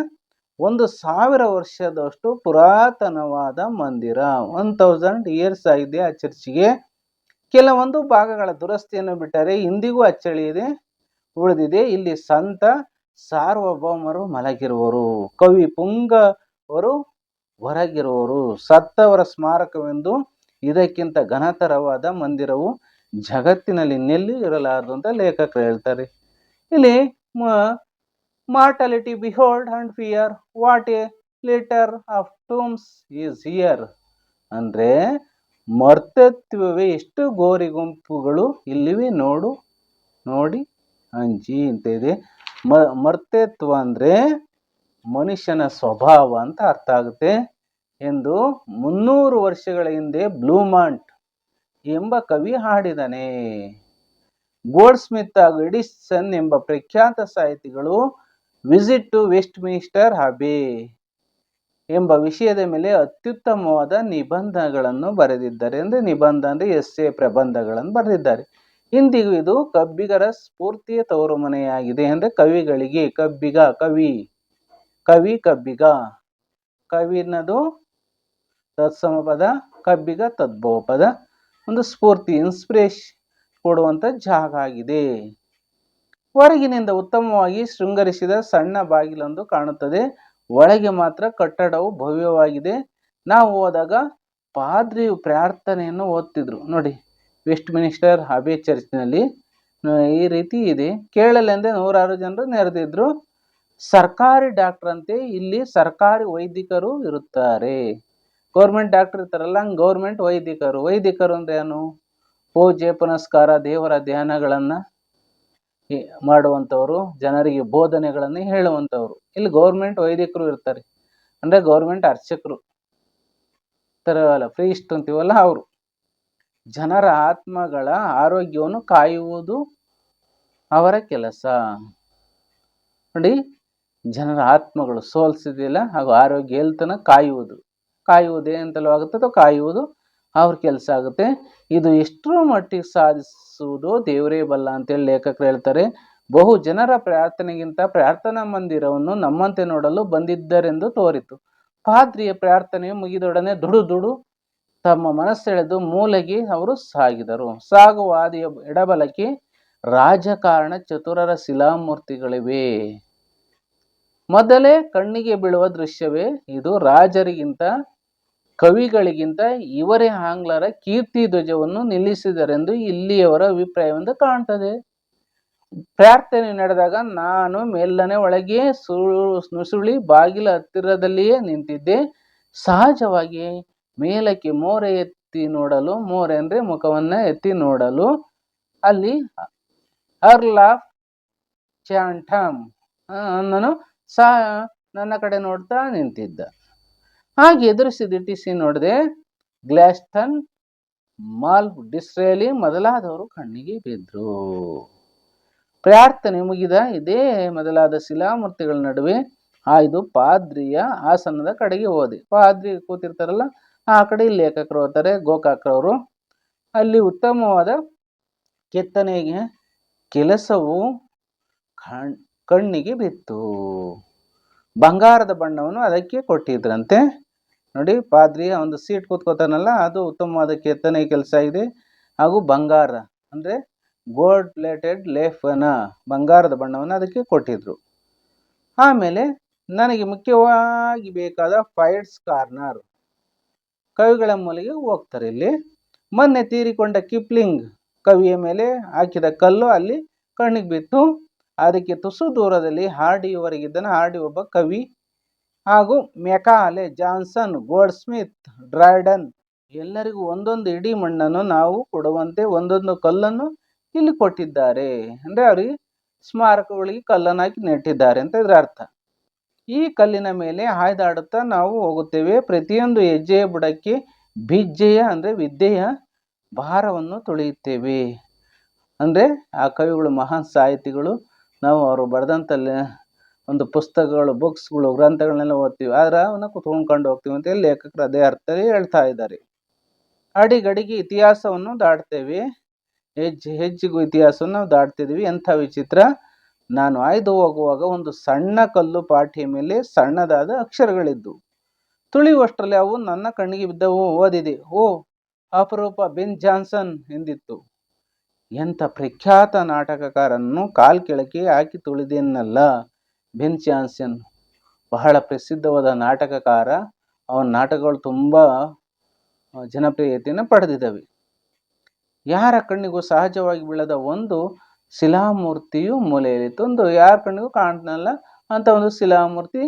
ಒಂದು ಸಾವಿರ ವರ್ಷದಷ್ಟು ಪುರಾತನವಾದ ಮಂದಿರ. ಒನ್ ತೌಸಂಡ್ ಇಯರ್ಸ್ ಆಗಿದೆ ಆ ಚರ್ಚ್ಗೆ. ಕೆಲವೊಂದು ಭಾಗಗಳ ದುರಸ್ತಿಯನ್ನು ಬಿಟ್ಟರೆ ಇಂದಿಗೂ ಅಚ್ಚಳಿಯಿದೆ, ಉಳಿದಿದೆ. ಇಲ್ಲಿ ಸಂತ ಸಾರ್ವಭೌಮರು ಮಲಗಿರುವರು, ಕವಿ ಪುಂಗ ಅವರು ಹೊರಗಿರುವರು. ಸತ್ತವರ ಸ್ಮಾರಕವೆಂದು ಇದಕ್ಕಿಂತ ಘನತರವಾದ ಮಂದಿರವು ಜಗತ್ತಿನಲ್ಲಿ ನೆಲ್ಲಿ ಇರಲಾರದು ಅಂತ ಲೇಖಕರು ಹೇಳ್ತಾರೆ. ಇಲ್ಲಿ mortality behold and fear, what a letter of tombs is here. ಅಂದ್ರೆ ಮರ್ತತ್ವವೇ ಎಷ್ಟು ಗೋರಿ ಗುಂಪುಗಳು ಇಲ್ಲಿವೆ ನೋಡು, ನೋಡಿ ಅಂಜಿ ಅಂತ ಇದೆ. ಮ, ಮರ್ತತ್ವ ಅಂದ್ರೆ ಮನುಷ್ಯನ ಸ್ವಭಾವ ಅಂತ ಅರ್ಥ ಆಗುತ್ತೆ. ಎಂದು ಮುನ್ನೂರು ವರ್ಷಗಳ ಹಿಂದೆ ಬ್ಲೂಮಾಂಟ್ ಎಂಬ ಕವಿ ಹಾಡಿದನೆ. ಗೋಲ್ಡ್ ಸ್ಮಿತ್ ಹಾಗೂ ಎಡಿಸನ್ ಎಂಬ ಪ್ರಖ್ಯಾತ ಸಾಹಿತಿಗಳು ವಿಸಿಟ್ ಟು ವೆಸ್ಟ್ ಮಿನಿಸ್ಟರ್ ಹಬೆ ಎಂಬ ವಿಷಯದ ಮೇಲೆ ಅತ್ಯುತ್ತಮವಾದ ನಿಬಂಧಗಳನ್ನು ಬರೆದಿದ್ದಾರೆ. ಅಂದ್ರೆ ನಿಬಂಧ ಅಂದ್ರೆ ಎಸ್ ಎ ಪ್ರಬಂಧಗಳನ್ನು ಬರೆದಿದ್ದಾರೆ. ಇಂದಿಗೂ ಇದು ಕಬ್ಬಿಗರ ಸ್ಫೂರ್ತಿಯ ತವರು ಮನೆಯಾಗಿದೆ ಅಂದ್ರೆ ಕವಿಗಳಿಗೆ ಕಬ್ಬಿಗ, ಕವಿ ಕವಿ ಕಬ್ಬಿಗ. ಕವಿನದು ತತ್ಸಮ ಪದ, ಕಬ್ಬಿಗ ತದ್ಭವ ಪದ. ಒಂದು ಸ್ಫೂರ್ತಿ ಇನ್ಸ್ಪಿರೇಷನ್ ಕೊಡುವಂತ ಜಾಗ ಆಗಿದೆ. ಹೊರಗಿನಿಂದ ಉತ್ತಮವಾಗಿ ಶೃಂಗರಿಸಿದ ಸಣ್ಣ ಬಾಗಿಲೊಂದು ಕಾಣುತ್ತದೆ. ಒಳಗೆ ಮಾತ್ರ ಕಟ್ಟಡವು ಭವ್ಯವಾಗಿದೆ. ನಾವು ಹೋದಾಗ ಪಾದ್ರಿಯು ಪ್ರಾರ್ಥನೆಯನ್ನು ಓದ್ತಿದ್ರು. ನೋಡಿ ವೆಸ್ಟ್ ಮಿನಿಸ್ಟರ್ ಹಬೆ ಚರ್ಚ್ನಲ್ಲಿ ಈ ರೀತಿ ಇದೆ. ಕೇಳಲೆಂದೇ ನೂರಾರು ಜನರು ನೆರೆದಿದ್ರು. ಸರ್ಕಾರಿ ಡಾಕ್ಟರ್ ಅಂತೆ ಇಲ್ಲಿ ಸರ್ಕಾರಿ ವೈದಿಕರು ಇರುತ್ತಾರೆ. ಗೌರ್ಮೆಂಟ್ ಡಾಕ್ಟರ್ ಇರ್ತಾರಲ್ಲ, ಹಂಗೆ ಗೌರ್ಮೆಂಟ್ ವೈದಿಕರು. ವೈದಿಕರು ಅಂದ್ರೆ ಏನು? ಪೂಜೆ ಪುನಸ್ಕಾರ, ದೇವರ ಧ್ಯಾನಗಳನ್ನ ಮಾಡುವಂಥವರು, ಜನರಿಗೆ ಬೋಧನೆಗಳನ್ನು ಹೇಳುವಂಥವ್ರು. ಇಲ್ಲಿ ಗೌರ್ಮೆಂಟ್ ವೈದಿಕರು ಇರ್ತಾರೆ. ಅಂದ್ರೆ ಗೌರ್ಮೆಂಟ್ ಅರ್ಚಕರು. ತರವಲ್ಲ ಇಷ್ಟು ಅಂತೀವಲ್ಲ ಅವರು. ಜನರ ಆತ್ಮಗಳ ಆರೋಗ್ಯವನ್ನು ಕಾಯುವುದು ಅವರ ಕೆಲಸ. ನೋಡಿ, ಜನರ ಆತ್ಮಗಳು ಸೋಲ್ಸಿದಿಲ್ಲ ಹಾಗೂ ಆರೋಗ್ಯ ಹೇಳ್ತನ ಕಾಯುವುದು. ಕಾಯುವುದೇ ಅಂತಲೂ ಆಗುತ್ತೆ ಅಥವಾ ಕಾಯುವುದು ಅವ್ರ ಕೆಲಸ ಆಗುತ್ತೆ. ಇದು ಎಷ್ಟರ ಮಟ್ಟಿಗೆ ಸಾಧಿಸುವುದು ದೇವರೇ ಬಲ್ಲ ಅಂತೇಳಿ ಲೇಖಕರು ಹೇಳ್ತಾರೆ. ಬಹು ಜನರ ಪ್ರಾರ್ಥನೆಗಿಂತ ಪ್ರಾರ್ಥನಾ ಮಂದಿರವನ್ನು ನಮ್ಮಂತೆ ನೋಡಲು ಬಂದಿದ್ದರೆಂದು ತೋರಿತು. ಪಾದ್ರಿಯ ಪ್ರಾರ್ಥನೆಯು ಮುಗಿದೊಡನೆ ದುಡು ದುಡು ತಮ್ಮ ಮನಸ್ಸೆಳೆದು ಮೂಲೆಗೆ ಅವರು ಸಾಗಿದರು. ಸಾಗುವ ಹಾದಿಯ ಎಡಬಲಕ್ಕೆ ರಾಜಕಾರಣ ಚತುರರ ಶಿಲಾಮೂರ್ತಿಗಳಿವೆ. ಮೊದಲೇ ಕಣ್ಣಿಗೆ ಬೀಳುವ ದೃಶ್ಯವೇ ಇದು. ರಾಜರಿಗಿಂತ ಕವಿಗಳಿಗಿಂತ ಇವರೇ ಆಂಗ್ಲರ ಕೀರ್ತಿ ಧ್ವಜವನ್ನು ನಿಲ್ಲಿಸಿದರೆಂದು ಇಲ್ಲಿಯವರ ಅಭಿಪ್ರಾಯವೆಂದು ಕಾಣ್ತದೆ. ಪ್ರಾರ್ಥನೆ ನಡೆದಾಗ ನಾನು ಮೆಲ್ಲನೆ ಒಳಗೆ ಸುಳು ನುಸುಳಿ ಬಾಗಿಲ ಹತ್ತಿರದಲ್ಲಿಯೇ ನಿಂತಿದ್ದೆ. ಸಹಜವಾಗಿ ಮೇಲಕ್ಕೆ ಮೋರೆ ಎತ್ತಿ ನೋಡಲು, ಮೋರೆ ಅಂದ್ರೆ ಮುಖವನ್ನ ಎತ್ತಿ ನೋಡಲು. ಅಲ್ಲಿ ಅರ್ಲ್ ಆಫ್ ಚಾಂಟಮ್ ನಾನು ಸಹ ನನ್ನ ಕಡೆ ನೋಡ್ತಾ ನಿಂತಿದ್ದ. ಹಾಗೆ ಎದುರಿಸಿ ದಿಟ್ಟಿಸಿ ನೋಡಿದೆ ಗ್ಲಾಸ್ಟನ್ ಮಾಲ್ ಡಿಸ್ರೇಲಿ ಮೊದಲಾದವರು ಕಣ್ಣಿಗೆ ಬಿದ್ರು ಪ್ರಾರ್ಥನೆ ಮುಗಿದ ಇದೇ ಮೊದಲಾದ ಶಿಲಾಮೂರ್ತಿಗಳ ನಡುವೆ ಆಯ್ದು ಪಾದ್ರಿಯ ಆಸನದ ಕಡೆಗೆ ಹೋದೆ. ಪಾದ್ರಿ ಕೂತಿರ್ತಾರಲ್ಲ ಆ ಕಡೆ ಲೇಖಕರು ಹೋಗ್ತಾರೆ ಗೋಕಾಕ್ರವರು ಅಲ್ಲಿ ಉತ್ತಮವಾದ ಕೆತ್ತನೆಗೆ ಕೆಲಸವು ಕಣ್ಣಿಗೆ ಬಿತ್ತು. ಬಂಗಾರದ ಬಣ್ಣವನ್ನು ಅದಕ್ಕೆ ಕೊಟ್ಟಿದ್ರಂತೆ. ನೋಡಿ ಪಾದ್ರಿ ಒಂದು ಸೀಟ್ ಕೂತ್ಕೋತಾನಲ್ಲ, ಅದು ಉತ್ತಮವಾದ ಕೆತ್ತನೆ ಕೆಲಸ ಇದೆ. ಹಾಗೂ ಬಂಗಾರ, ಅಂದರೆ ಗೋಲ್ಡ್ ಪ್ಲೇಟೆಡ್ ಲೇಫನ ಬಂಗಾರದ ಬಣ್ಣವನ್ನು ಅದಕ್ಕೆ ಕೊಟ್ಟಿದ್ರು. ಆಮೇಲೆ ನನಗೆ ಮುಖ್ಯವಾಗಿ ಬೇಕಾದ ಫೈಟ್ಸ್ ಕಾರ್ನರ್ ಕವಿಗಳ ಮೂಲೆಗೆ ಹೋಗ್ತಾರೆ ಇಲ್ಲಿ. ಮೊನ್ನೆ ತೀರಿಕೊಂಡ ಕಿಪ್ಲಿಂಗ್ ಕವಿಯ ಮೇಲೆ ಹಾಕಿದ ಕಲ್ಲು ಅಲ್ಲಿ ಕಣ್ಣಿಗೆ ಬಿತ್ತು. ಅದಕ್ಕೆ ತುಸು ದೂರದಲ್ಲಿ ಹಾರ್ಡಿ ಹೊರಗಿದ್ದನ ಹಾರ್ಡಿ ಒಬ್ಬ ಕವಿ ಹಾಗೂ Macaulay, Johnson Goldsmith Dryden ಎಲ್ಲರಿಗೂ ಒಂದೊಂದು ಇಡೀ ಮಣ್ಣನ್ನು ನಾವು ಕೊಡುವಂತೆ ಒಂದೊಂದು ಕಲ್ಲನ್ನು ಇಲ್ಲಿ ಕೊಟ್ಟಿದ್ದಾರೆ. ಅಂದರೆ ಅವರಿಗೆ ಸ್ಮಾರಕಗಳಿಗೆ ಕಲ್ಲನ್ನು ಹಾಕಿ ನೆಟ್ಟಿದ್ದಾರೆ ಅಂತ ಇದರ ಅರ್ಥ. ಈ ಕಲ್ಲಿನ ಮೇಲೆ ಹಾಯ್ದಾಡುತ್ತಾ ನಾವು ಹೋಗುತ್ತೇವೆ. ಪ್ರತಿಯೊಂದು ಹೆಜ್ಜೆಯ ಬುಡಕ್ಕೆ ಬಿಜ್ಜೆಯ ಅಂದರೆ ವಿದ್ಯೆಯ ಭಾರವನ್ನು ತುಳಿಯುತ್ತೇವೆ. ಅಂದರೆ ಆ ಕವಿಗಳು, ಮಹಾನ್ ಸಾಹಿತಿಗಳು, ನಾವು ಅವರು ಬರೆದಂಥ ಒಂದು ಪುಸ್ತಕಗಳು, ಬುಕ್ಸ್ಗಳು, ಗ್ರಂಥಗಳನ್ನೆಲ್ಲ ಓದ್ತೀವಿ. ಆದರೆ ಅವನ್ನ ಕುತ್ಕೊಂಡ್ಕೊಂಡು ಹೋಗ್ತೀವಿ ಅಂತ ಲೇಖಕರು ಅದೇ ಅರ್ಥದಲ್ಲಿ ಹೇಳ್ತಾ ಇದ್ದಾರೆ. ಅಡಿಗಡಿಗೆ ಇತಿಹಾಸವನ್ನು ದಾಟ್ತೇವೆ. ಹೆಜ್ಜೆ, ಹೆಜ್ಜೆಗೂ ಇತಿಹಾಸವನ್ನು ನಾವು ದಾಟ್ತಿದ್ದೀವಿ. ಎಂಥ ವಿಚಿತ್ರ ನಾನು ಆಯ್ದು ಹೋಗುವಾಗ ಒಂದು ಸಣ್ಣ ಕಲ್ಲು ಪಾಠಿಯ ಮೇಲೆ ಸಣ್ಣದಾದ ಅಕ್ಷರಗಳಿದ್ದು ತುಳಿಯುವಷ್ಟರಲ್ಲಿ ಅವು ನನ್ನ ಕಣ್ಣಿಗೆ ಬಿದ್ದವು, ಓದಿದೆ. ಓ, ಅಪರೂಪ ಬೆನ್ ಜಾನ್ಸನ್ ಎಂದಿತ್ತು. ಎಂಥ ಪ್ರಖ್ಯಾತ ನಾಟಕಕಾರನ್ನು ಕಾಲ್ ಕೆಳಕ್ಕೆ ಹಾಕಿ ತುಳಿದೇನಲ್ಲ ಬೆನ್ ಜಾನ್ಸನ್. ಬಹಳ ಪ್ರಸಿದ್ಧವಾದ ನಾಟಕಕಾರ. ಅವನ ನಾಟಕಗಳು ತುಂಬ ಜನಪ್ರಿಯತೆಯನ್ನು ಪಡೆದಿದ್ದಾವೆ. ಯಾರ ಕಣ್ಣಿಗೂ ಸಹಜವಾಗಿ ಬೀಳದ ಒಂದು ಶಿಲಾಮೂರ್ತಿಯು ಮೂಲೆಯಲ್ಲಿತ್ತು ಒಂದು ಯಾರ ಕಣ್ಣಿಗೂ ಕಾಣಲ್ಲ ಅಂತ ಒಂದು ಶಿಲಾಮೂರ್ತಿ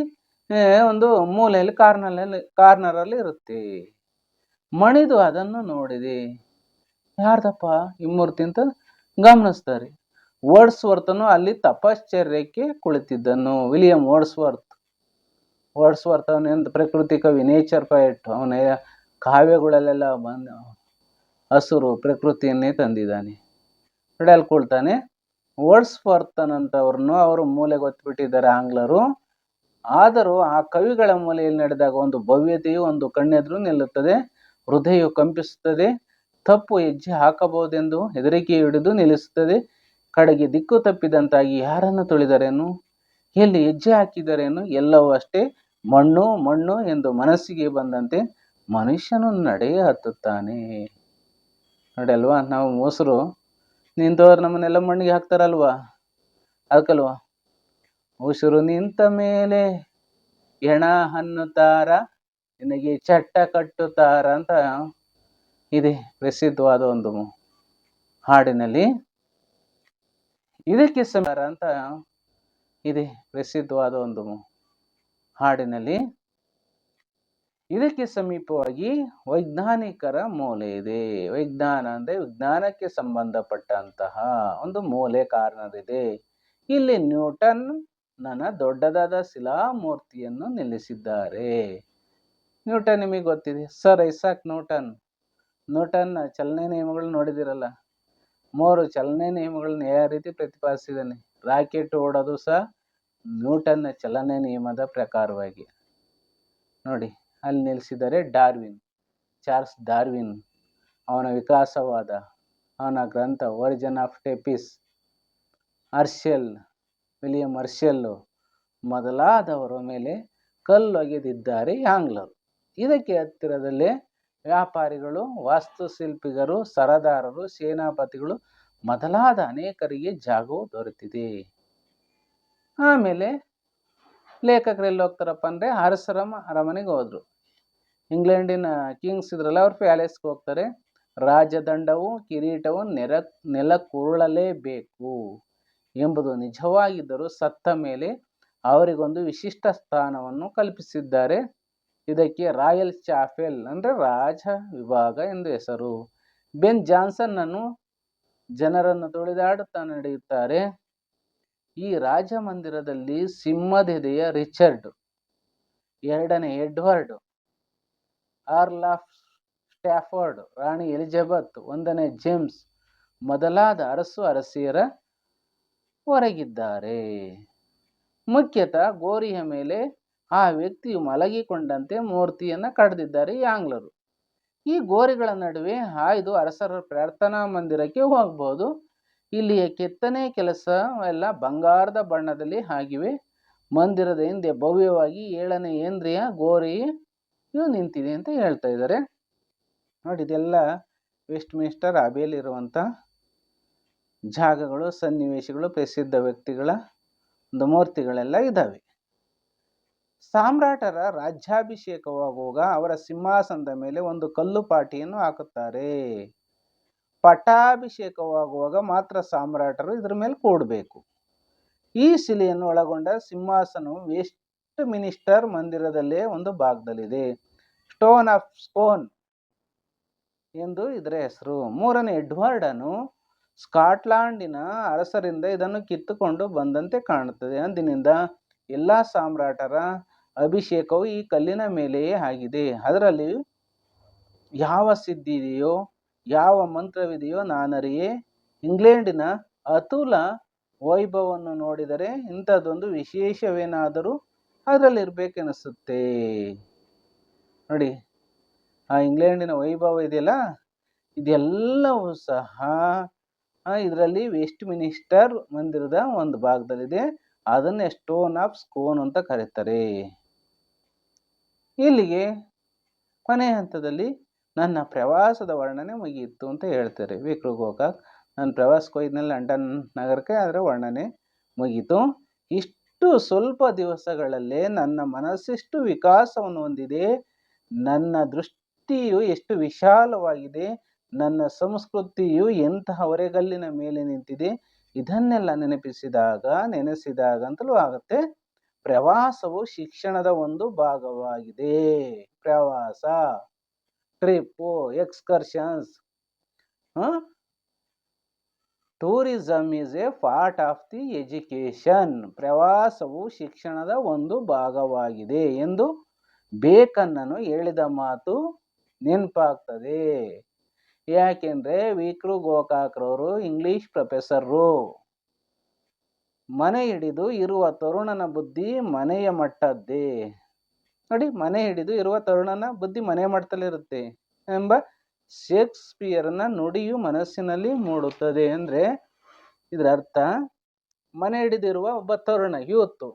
ಒಂದು ಮೂಲೆಯಲ್ಲಿ ಕಾರ್ನಲ್ಲಿ ಕಾರ್ನರಲ್ಲಿ ಇರುತ್ತೆ. ಮಣಿದು ಅದನ್ನು ನೋಡಿದೆ. ಯಾರ್ದಪ್ಪ? ಈ ಮೂರ್ತಿ ಅಂತ ಗಮನಿಸ್ತಾರೆ. ವರ್ಡ್ಸ್ವರ್ತನು ಅಲ್ಲಿ ತಪಶ್ಚರ್ಯಕ್ಕೆ ಕುಳಿತಿದ್ದನು. William Wordsworth. ವರ್ಡ್ಸ್ವರ್ತ್ ಅವನೆಂದು ಪ್ರಕೃತಿ ಕವಿ, ನೇಚರ್ ಪೈಟ್ ಅವನ ಕಾವ್ಯಗಳಲ್ಲೆಲ್ಲ ಬಂದು, ಹಸುರು ಪ್ರಕೃತಿಯನ್ನೇ ತಂದಿದ್ದಾನೆ. ಅಲ್ಲಿ ಕೊಳ್ತಾನೆ. ವರ್ಡ್ಸ್ವರ್ತನಂತವ್ರನ್ನು ಅವರು ಮೂಲೆ ಗೊತ್ತುಬಿಟ್ಟಿದ್ದಾರೆ ಆಂಗ್ಲರು. ಆದರೂ ಆ ಕವಿಗಳ ಮೂಲೆಯಲ್ಲಿ ನಡೆದಾಗ ಒಂದು ಭವ್ಯತೆಯು ಒಂದು ಕಣ್ಣೆದುರು ನಿಲ್ಲುತ್ತದೆ, ಹೃದಯವು ಕಂಪಿಸುತ್ತದೆ, ತಪ್ಪು ಹೆಜ್ಜೆ ಹಾಕಬಹುದೆಂದು ಹೆದರಿಕೆ ಹಿಡಿದು ನಿಲ್ಲಿಸುತ್ತದೆ. ಕಡೆಗೆ ದಿಕ್ಕು ತಪ್ಪಿದಂತಾಗಿ ಯಾರನ್ನು ತುಳಿದರೇನು? ಎಲ್ಲಿ ಹೆಜ್ಜೆ ಹಾಕಿದರೇನು? ಎಲ್ಲವೂ ಅಷ್ಟೇ. ಮಣ್ಣು ಮಣ್ಣು ಎಂದು ಮನಸ್ಸಿಗೆ ಬಂದಂತೆ ಮನುಷ್ಯನು ನಡೆಯ ಹತ್ತುತ್ತಾನೆ. ನೋಡಿ ಅಲ್ವಾ ನಾವು ಮೊಸರು ನಿಂತವ್ರು ನಮ್ಮನ್ನೆಲ್ಲ ಮಣ್ಣಿಗೆ ಹಾಕ್ತಾರಲ್ವಾ? ಅದಕ್ಕಲ್ವ ಉಸಿರು ನಿಂತ ಮೇಲೆ ಎಣ ಹನ್ನುತ್ತಾರ ನಿನಗೆ ಚಟ್ಟ ಕಟ್ಟುತ್ತಾರ ಅಂತ ಇದೆ ಪ್ರಸಿದ್ಧವಾದ ಒಂದು ಹಾಡಿನಲ್ಲಿ. ಇದಕ್ಕೆ ಸಮಾರ ಅಂತ ಇದೆ ಪ್ರಸಿದ್ಧವಾದ ಒಂದು ಹಾಡಿನಲ್ಲಿ. ಇದಕ್ಕೆ ಸಮೀಪವಾಗಿ ವೈಜ್ಞಾನಿಕರ ಮೂಲೆ ಇದೆ. ವಿಜ್ಞಾನ ಅಂದರೆ ವಿಜ್ಞಾನಕ್ಕೆ ಸಂಬಂಧಪಟ್ಟಂತಹ ಒಂದು ಮೂಲೆ ಕಾರಣವಿದೆ. ಇಲ್ಲಿ ನ್ಯೂಟನ್ ನನ್ನ ದೊಡ್ಡದಾದ ಶಿಲಾಮೂರ್ತಿಯನ್ನು ನಿಲ್ಲಿಸಿದ್ದಾರೆ. ನ್ಯೂಟನ್ ನಿಮಗೆ ಗೊತ್ತಿದೆ? Sir Isaac Newton. ನ್ಯೂಟನ್ ಚಲನೆ ನಿಯಮಗಳು ನೋಡಿದಿರಲ್ಲ ಮೂರು ಚಲನೆ ನಿಯಮಗಳನ್ನ ಯಾವ ರೀತಿ ಪ್ರತಿಪಾದಿಸಿದ್ದಾನೆ? ರಾಕೆಟ್ ಓಡೋದು ಸಹ ನ್ಯೂಟನ್ ಚಲನೆ ನಿಯಮದ ಪ್ರಕಾರವಾಗಿ. ನೋಡಿ. ಅಲ್ಲಿ ನಿಲ್ಲಿಸಿದರೆ ಡಾರ್ವಿನ್, ಚಾರ್ಲ್ಸ್ ಡಾರ್ವಿನ್, ಅವನ ವಿಕಾಸವಾದ, ಅವನ ಗ್ರಂಥ ಒರಿಜನ್ ಆಫ್ ಟೆಪಿಸ್ ಅರ್ಷೆಲ್ ವಿಲಿಯಂ ಅರ್ಷೆಲ್ಲು ಮೊದಲಾದವರ ಮೇಲೆ ಕಲ್ಲೊಗೆದಿದ್ದಾರೆ ಆಂಗ್ಲರು. ಇದಕ್ಕೆ ಹತ್ತಿರದಲ್ಲೇ ವ್ಯಾಪಾರಿಗಳು, ವಾಸ್ತುಶಿಲ್ಪಿಗರು, ಸರದಾರರು, ಸೇನಾಪತಿಗಳು ಮೊದಲಾದ ಅನೇಕರಿಗೆ ಜಾಗವು ದೊರೆತಿದೆ. ಆಮೇಲೆ ಲೇಖಕರು ಎಲ್ಲಿ ಹೋಗ್ತಾರಪ್ಪ ಅಂದರೆ ಅರಸರ ಅರಮನೆಗೆ ಹೋದರು. ಇಂಗ್ಲೆಂಡಿನ ಕಿಂಗ್ಸ್ ಇದ್ರಲ್ಲ ಅವ್ರು ಪ್ಯಾಲೇಸ್ಗೆ ಹೋಗ್ತಾರೆ. ರಾಜದಂಡವು, ಕಿರೀಟವು ನೆರ, ನೆಲಕ್ಕುರುಳಲೇಬೇಕು ಎಂಬುದು ನಿಜವಾಗಿದ್ದರೂ ಸತ್ತ ಮೇಲೆ ಅವರಿಗೊಂದು ವಿಶಿಷ್ಟ ಸ್ಥಾನವನ್ನು ಕಲ್ಪಿಸಿದ್ದಾರೆ. ಇದಕ್ಕೆ ರಾಯಲ್ ಚಾಫೆಲ್ ಅಂದರೆ ರಾಜ ವಿಭಾಗ ಎಂದು ಹೆಸರು. ಬೆನ್ ಜಾನ್ಸನ್ನನ್ನು ಜನರನ್ನು ತುಳಿದಾಡುತ್ತಾ ನಡೆಯುತ್ತಾರೆ. ಈ ರಾಜಮಂದಿರದಲ್ಲಿ ಸಿಂಹದೆದೆಯ ರಿಚರ್ಡ್, ಎರಡನೇ ಎಡ್ವರ್ಡ್ ಆರ್ಲ್ ಆಫ್ ಸ್ಟ್ಯಾಫರ್ಡ್, ರಾಣಿ ಎಲಿಜಬೆತ್, ಒಂದನೇ ಜೇಮ್ಸ್ ಮೊದಲಾದ ಅರಸು ಅರಸಿಯರ ಹೊರಗಿದ್ದಾರೆ. ಮುಖ್ಯತಃ ಗೋರಿಯ ಮೇಲೆ ಆ ವ್ಯಕ್ತಿಯು ಮಲಗಿಕೊಂಡಂತೆ ಮೂರ್ತಿಯನ್ನು ಕಡ್ದಿದ್ದಾರೆ ಈ ಆಂಗ್ಲರು ಈ ಗೋರಿಗಳ ನಡುವೆ ಆಯ್ದು ಅರಸರ ಪ್ರಾರ್ಥನಾ ಮಂದಿರಕ್ಕೆ ಹೋಗಬಹುದು ಇಲ್ಲಿಯ ಕೆತ್ತನೆ ಕೆಲಸ ಎಲ್ಲ ಬಂಗಾರದ ಬಣ್ಣದಲ್ಲಿ ಆಗಿವೆ. ಮಂದಿರದ ಹಿಂದೆ ಭವ್ಯವಾಗಿ ಏಳನೇ ಏಂದ್ರಿಯ ಗೋರಿಯು ನಿಂತಿದೆ ಅಂತ ಹೇಳ್ತಾ ಇದ್ದಾರೆ ನೋಡಿ, ಇದೆಲ್ಲ ವೆಸ್ಟ್ ಮಿನಿಸ್ಟರ್ ಅಬೆಯಲ್ಲಿರುವಂಥ ಜಾಗಗಳು, ಸನ್ನಿವೇಶಗಳು, ಪ್ರಸಿದ್ಧ ವ್ಯಕ್ತಿಗಳ ಒಂದು ಮೂರ್ತಿಗಳೆಲ್ಲ ಇದ್ದಾವೆ ಸಾಮ್ರಾಟರ ರಾಜ್ಯಾಭಿಷೇಕವಾಗುವಾಗ ಅವರ ಸಿಂಹಾಸನದ ಮೇಲೆ ಒಂದು ಕಲ್ಲು ಪಾಟಿಯನ್ನು ಹಾಕುತ್ತಾರೆ. ಪಟಾಭಿಷೇಕವಾಗುವಾಗ ಮಾತ್ರ ಸಾಮ್ರಾಟರು ಇದರ ಮೇಲೆ ಕೂಡಬೇಕು. ಈ ಶಿಲೆಯನ್ನು ಒಳಗೊಂಡ ಸಿಂಹಾಸನವು ವೆಸ್ಟ್ ಮಿನಿಸ್ಟರ್ ಮಂದಿರದಲ್ಲೇ ಒಂದು ಭಾಗದಲ್ಲಿದೆ. ಸ್ಟೋನ್ ಆಫ್ ಸ್ಕೋನ್ ಎಂದು ಇದರ ಹೆಸರು. ಮೂರನೇ, ಎಡ್ವರ್ಡನು ಸ್ಕಾಟ್ಲ್ಯಾಂಡಿನ ಅರಸರಿಂದ ಇದನ್ನು ಕಿತ್ತುಕೊಂಡು ಬಂದಂತೆ ಕಾಣುತ್ತದೆ. ಅಂದಿನಿಂದ ಎಲ್ಲ ಸಾಮ್ರಾಟರ ಅಭಿಷೇಕವು ಈ ಕಲ್ಲಿನ ಮೇಲೆಯೇ ಆಗಿದೆ. ಅದರಲ್ಲಿ ಯಾವ ಸಿದ್ಧಿ ಇದೆಯೋ ಯಾವ ಮಂತ್ರವಿದೆಯೋ ನಾನರಿಯೇ, ಇಂಗ್ಲೆಂಡಿನ ಅತುಲ ವೈಭವವನ್ನು ನೋಡಿದರೆ ಇಂಥದ್ದೊಂದು ವಿಶೇಷವೇನಾದರೂ ಅದರಲ್ಲಿ ಇರಬೇಕೆನಿಸುತ್ತೆ ನೋಡಿ, ಆ ಇಂಗ್ಲೆಂಡಿನ ವೈಭವ ಇದೆಯಲ್ಲ? ಇದೆಲ್ಲವೂ ಸಹ ಇದರಲ್ಲಿ ವೆಸ್ಟ್ ಮಿನಿಸ್ಟರ್ ಮಂದಿರದ ಒಂದು ಭಾಗದಲ್ಲಿದೆ. ಅದನ್ನೇ ಸ್ಟೋನ್ ಆಫ್ ಸ್ಕೋನ್ ಅಂತ ಕರೀತಾರೆ. ಇಲ್ಲಿಗೆ ಕೊನೆಯ ಹಂತದಲ್ಲಿ ನನ್ನ ಪ್ರವಾಸದ ವರ್ಣನೆ ಮುಗಿಯಿತು ಅಂತ ಹೇಳ್ತಾರೆ. ವಿಕ್ರು ಗೋಕಾಕ್ ನಾನು ಪ್ರವಾಸಕ್ಕೆ ಹೋಗಿದ್ನಲ್ಲಿ ಲಂಡನ್ ನಗರಕ್ಕೆ ಅದರ ವರ್ಣನೆ ಮುಗೀತು ಇಷ್ಟು ಸ್ವಲ್ಪ ದಿವಸಗಳಲ್ಲೇ ನನ್ನ ಮನಸ್ಸಿಷ್ಟು ವಿಕಾಸವನ್ನು ಹೊಂದಿದೆ. ನನ್ನ ದೃಷ್ಟಿಯು ಎಷ್ಟು ವಿಶಾಲವಾಗಿದೆ, ನನ್ನ ಸಂಸ್ಕೃತಿಯು ಎಂತಹ ಹೊರೆಗಲ್ಲಿನ ಮೇಲೆ ನಿಂತಿದೆ, ಇದನ್ನೆಲ್ಲ ನೆನಪಿಸಿದಾಗ, ನೆನೆಸಿದಾಗ ಅಂತಲೂ ಆಗುತ್ತೆ. ಪ್ರವಾಸವು ಶಿಕ್ಷಣದ ಒಂದು ಭಾಗವಾಗಿದೆ. ಪ್ರವಾಸ trip excursions tourism is a part of the education ಪ್ರವಾಸವು ಶಿಕ್ಷಣದ ಒಂದು ಭಾಗವಾಗಿದೆ. ಎಂದು ಬೇಕನ್ನನು ಹೇಳಿದ ಮಾತು ನೆನಪಾಗ್ತದೆ. ಯಾಕೆಂದ್ರೆ ವಿಕ್ರು ಗೋಕಾಕ್ರವರು ಇಂಗ್ಲಿಷ್ ಪ್ರೊಫೆಸರು ಮನೆ ಹಿಡಿದು ಇರುವ ತರುಣನ ಬುದ್ಧಿ ಮನೆಯ ಮಟ್ಟದ್ದೇ. ನೋಡಿ, ಮನೆ ಹಿಡಿದು ಇರುವ ತರುಣನ ಬುದ್ಧಿ ಮನೆ ಮಟ್ಟದಲ್ಲಿರುತ್ತೆ ಎಂಬ ಶೇಕ್ಸ್ಪಿಯರ್ನ ನುಡಿಯು ಮನಸ್ಸಿನಲ್ಲಿ ಮೂಡುತ್ತದೆ. ಅಂದರೆ ಇದರ ಅರ್ಥ ಮನೆ ಹಿಡಿದಿರುವ ಒಬ್ಬ ತರುಣ ಯೂತ್ತು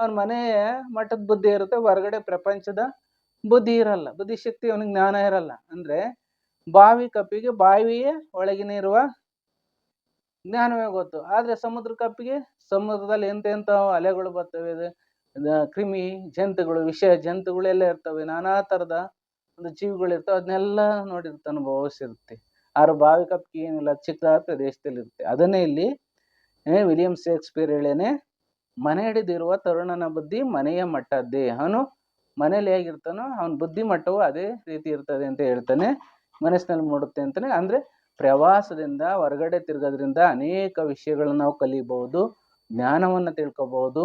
ಅವನ ಮನೆಯ ಮಟ್ಟದ ಬುದ್ಧಿ ಇರುತ್ತೆ, ಹೊರಗಡೆ ಪ್ರಪಂಚದ ಬುದ್ಧಿ ಇರಲ್ಲ. ಬುದ್ಧಿಶಕ್ತಿ ಅವನಿಗೆ ಜ್ಞಾನ ಇರಲ್ಲ. ಅಂದರೆ ಬಾವಿ ಕಪ್ಪಿಗೆ ಬಾವಿಯೇ ಒಳಗಿನ ಇರುವ ಜ್ಞಾನವೇ ಗೊತ್ತು. ಆದರೆ ಸಮುದ್ರ ಕಪ್ಪಿಗೆ ಸಮುದ್ರದಲ್ಲಿ ಎಂತೆಂಥ ಅಲೆಗಳು ಬರ್ತವೆ ಕ್ರಿಮಿ ಜಂತುಗಳು, ವಿಷ ಜಂತುಗಳೆಲ್ಲ ಇರ್ತವೆ. ನಾನಾ ಥರದ ಒಂದು ಜೀವಿಗಳು ಇರ್ತವೆ. ಅದನ್ನೆಲ್ಲ ನೋಡಿರ್ತಾನೆ ಅನುಭವಿಸಿರುತ್ತೆ ಆದ್ರೆ ಬಾವಿ ಕಪ್ಪಿಗೆ ಏನಿಲ್ಲ, ಚಿಕ್ಕ ಪ್ರದೇಶದಲ್ಲಿ ಇರುತ್ತೆ ಅದನ್ನೇ ಇಲ್ಲಿ ವಿಲಿಯಂ ಶೇಕ್ಸ್ಪಿಯರ್ ಹೇಳೇನೆ ಮನೆ ಹಿಡಿದಿರುವ ತರುಣನ ಬುದ್ಧಿ ಮನೆಯ ಮಟ್ಟದ್ದೇ. ಅವನು ಮನೇಲಿ ಹೇಗಿರ್ತಾನೋ ಅವನ ಬುದ್ಧಿ ಮಟ್ಟವು ಅದೇ ರೀತಿ ಇರ್ತದೆ ಅಂತ ಹೇಳ್ತಾನೆ. ಮನಸ್ಸಿನಲ್ಲಿ ಮೂಡುತ್ತೆ ಅಂತಾನೆ. ಅಂದ್ರೆ ಪ್ರವಾಸದಿಂದ ಹೊರಗಡೆ ತಿರ್ಗೋದ್ರಿಂದ ಅನೇಕ ವಿಷಯಗಳನ್ನು ನಾವು ಕಲಿಬಹುದು, ಜ್ಞಾನವನ್ನು ತಿಳ್ಕೋಬಹುದು.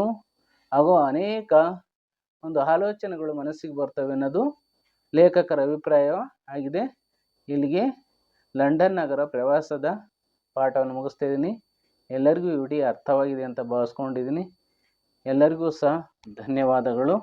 ಹಾಗೂ ಅನೇಕ ಒಂದು ಆಲೋಚನೆಗಳು ಮನಸ್ಸಿಗೆ ಬರ್ತವೆ ಅನ್ನೋದು ಲೇಖಕರ ಅಭಿಪ್ರಾಯ ಆಗಿದೆ. ಇಲ್ಲಿಗೆ ಲಂಡನ್ ನಗರ ಪ್ರವಾಸದ ಪಾಠವನ್ನು ಮುಗಿಸ್ತಾ ಇದ್ದೀನಿ. ಎಲ್ಲರಿಗೂ ವಿಡಿಯೋ ಅರ್ಥವಾಗಿದೆ ಅಂತ ಭಾವಿಸ್ಕೊಂಡಿದ್ದೀನಿ. ಎಲ್ಲರಿಗೂ ಸಹ ಧನ್ಯವಾದಗಳು.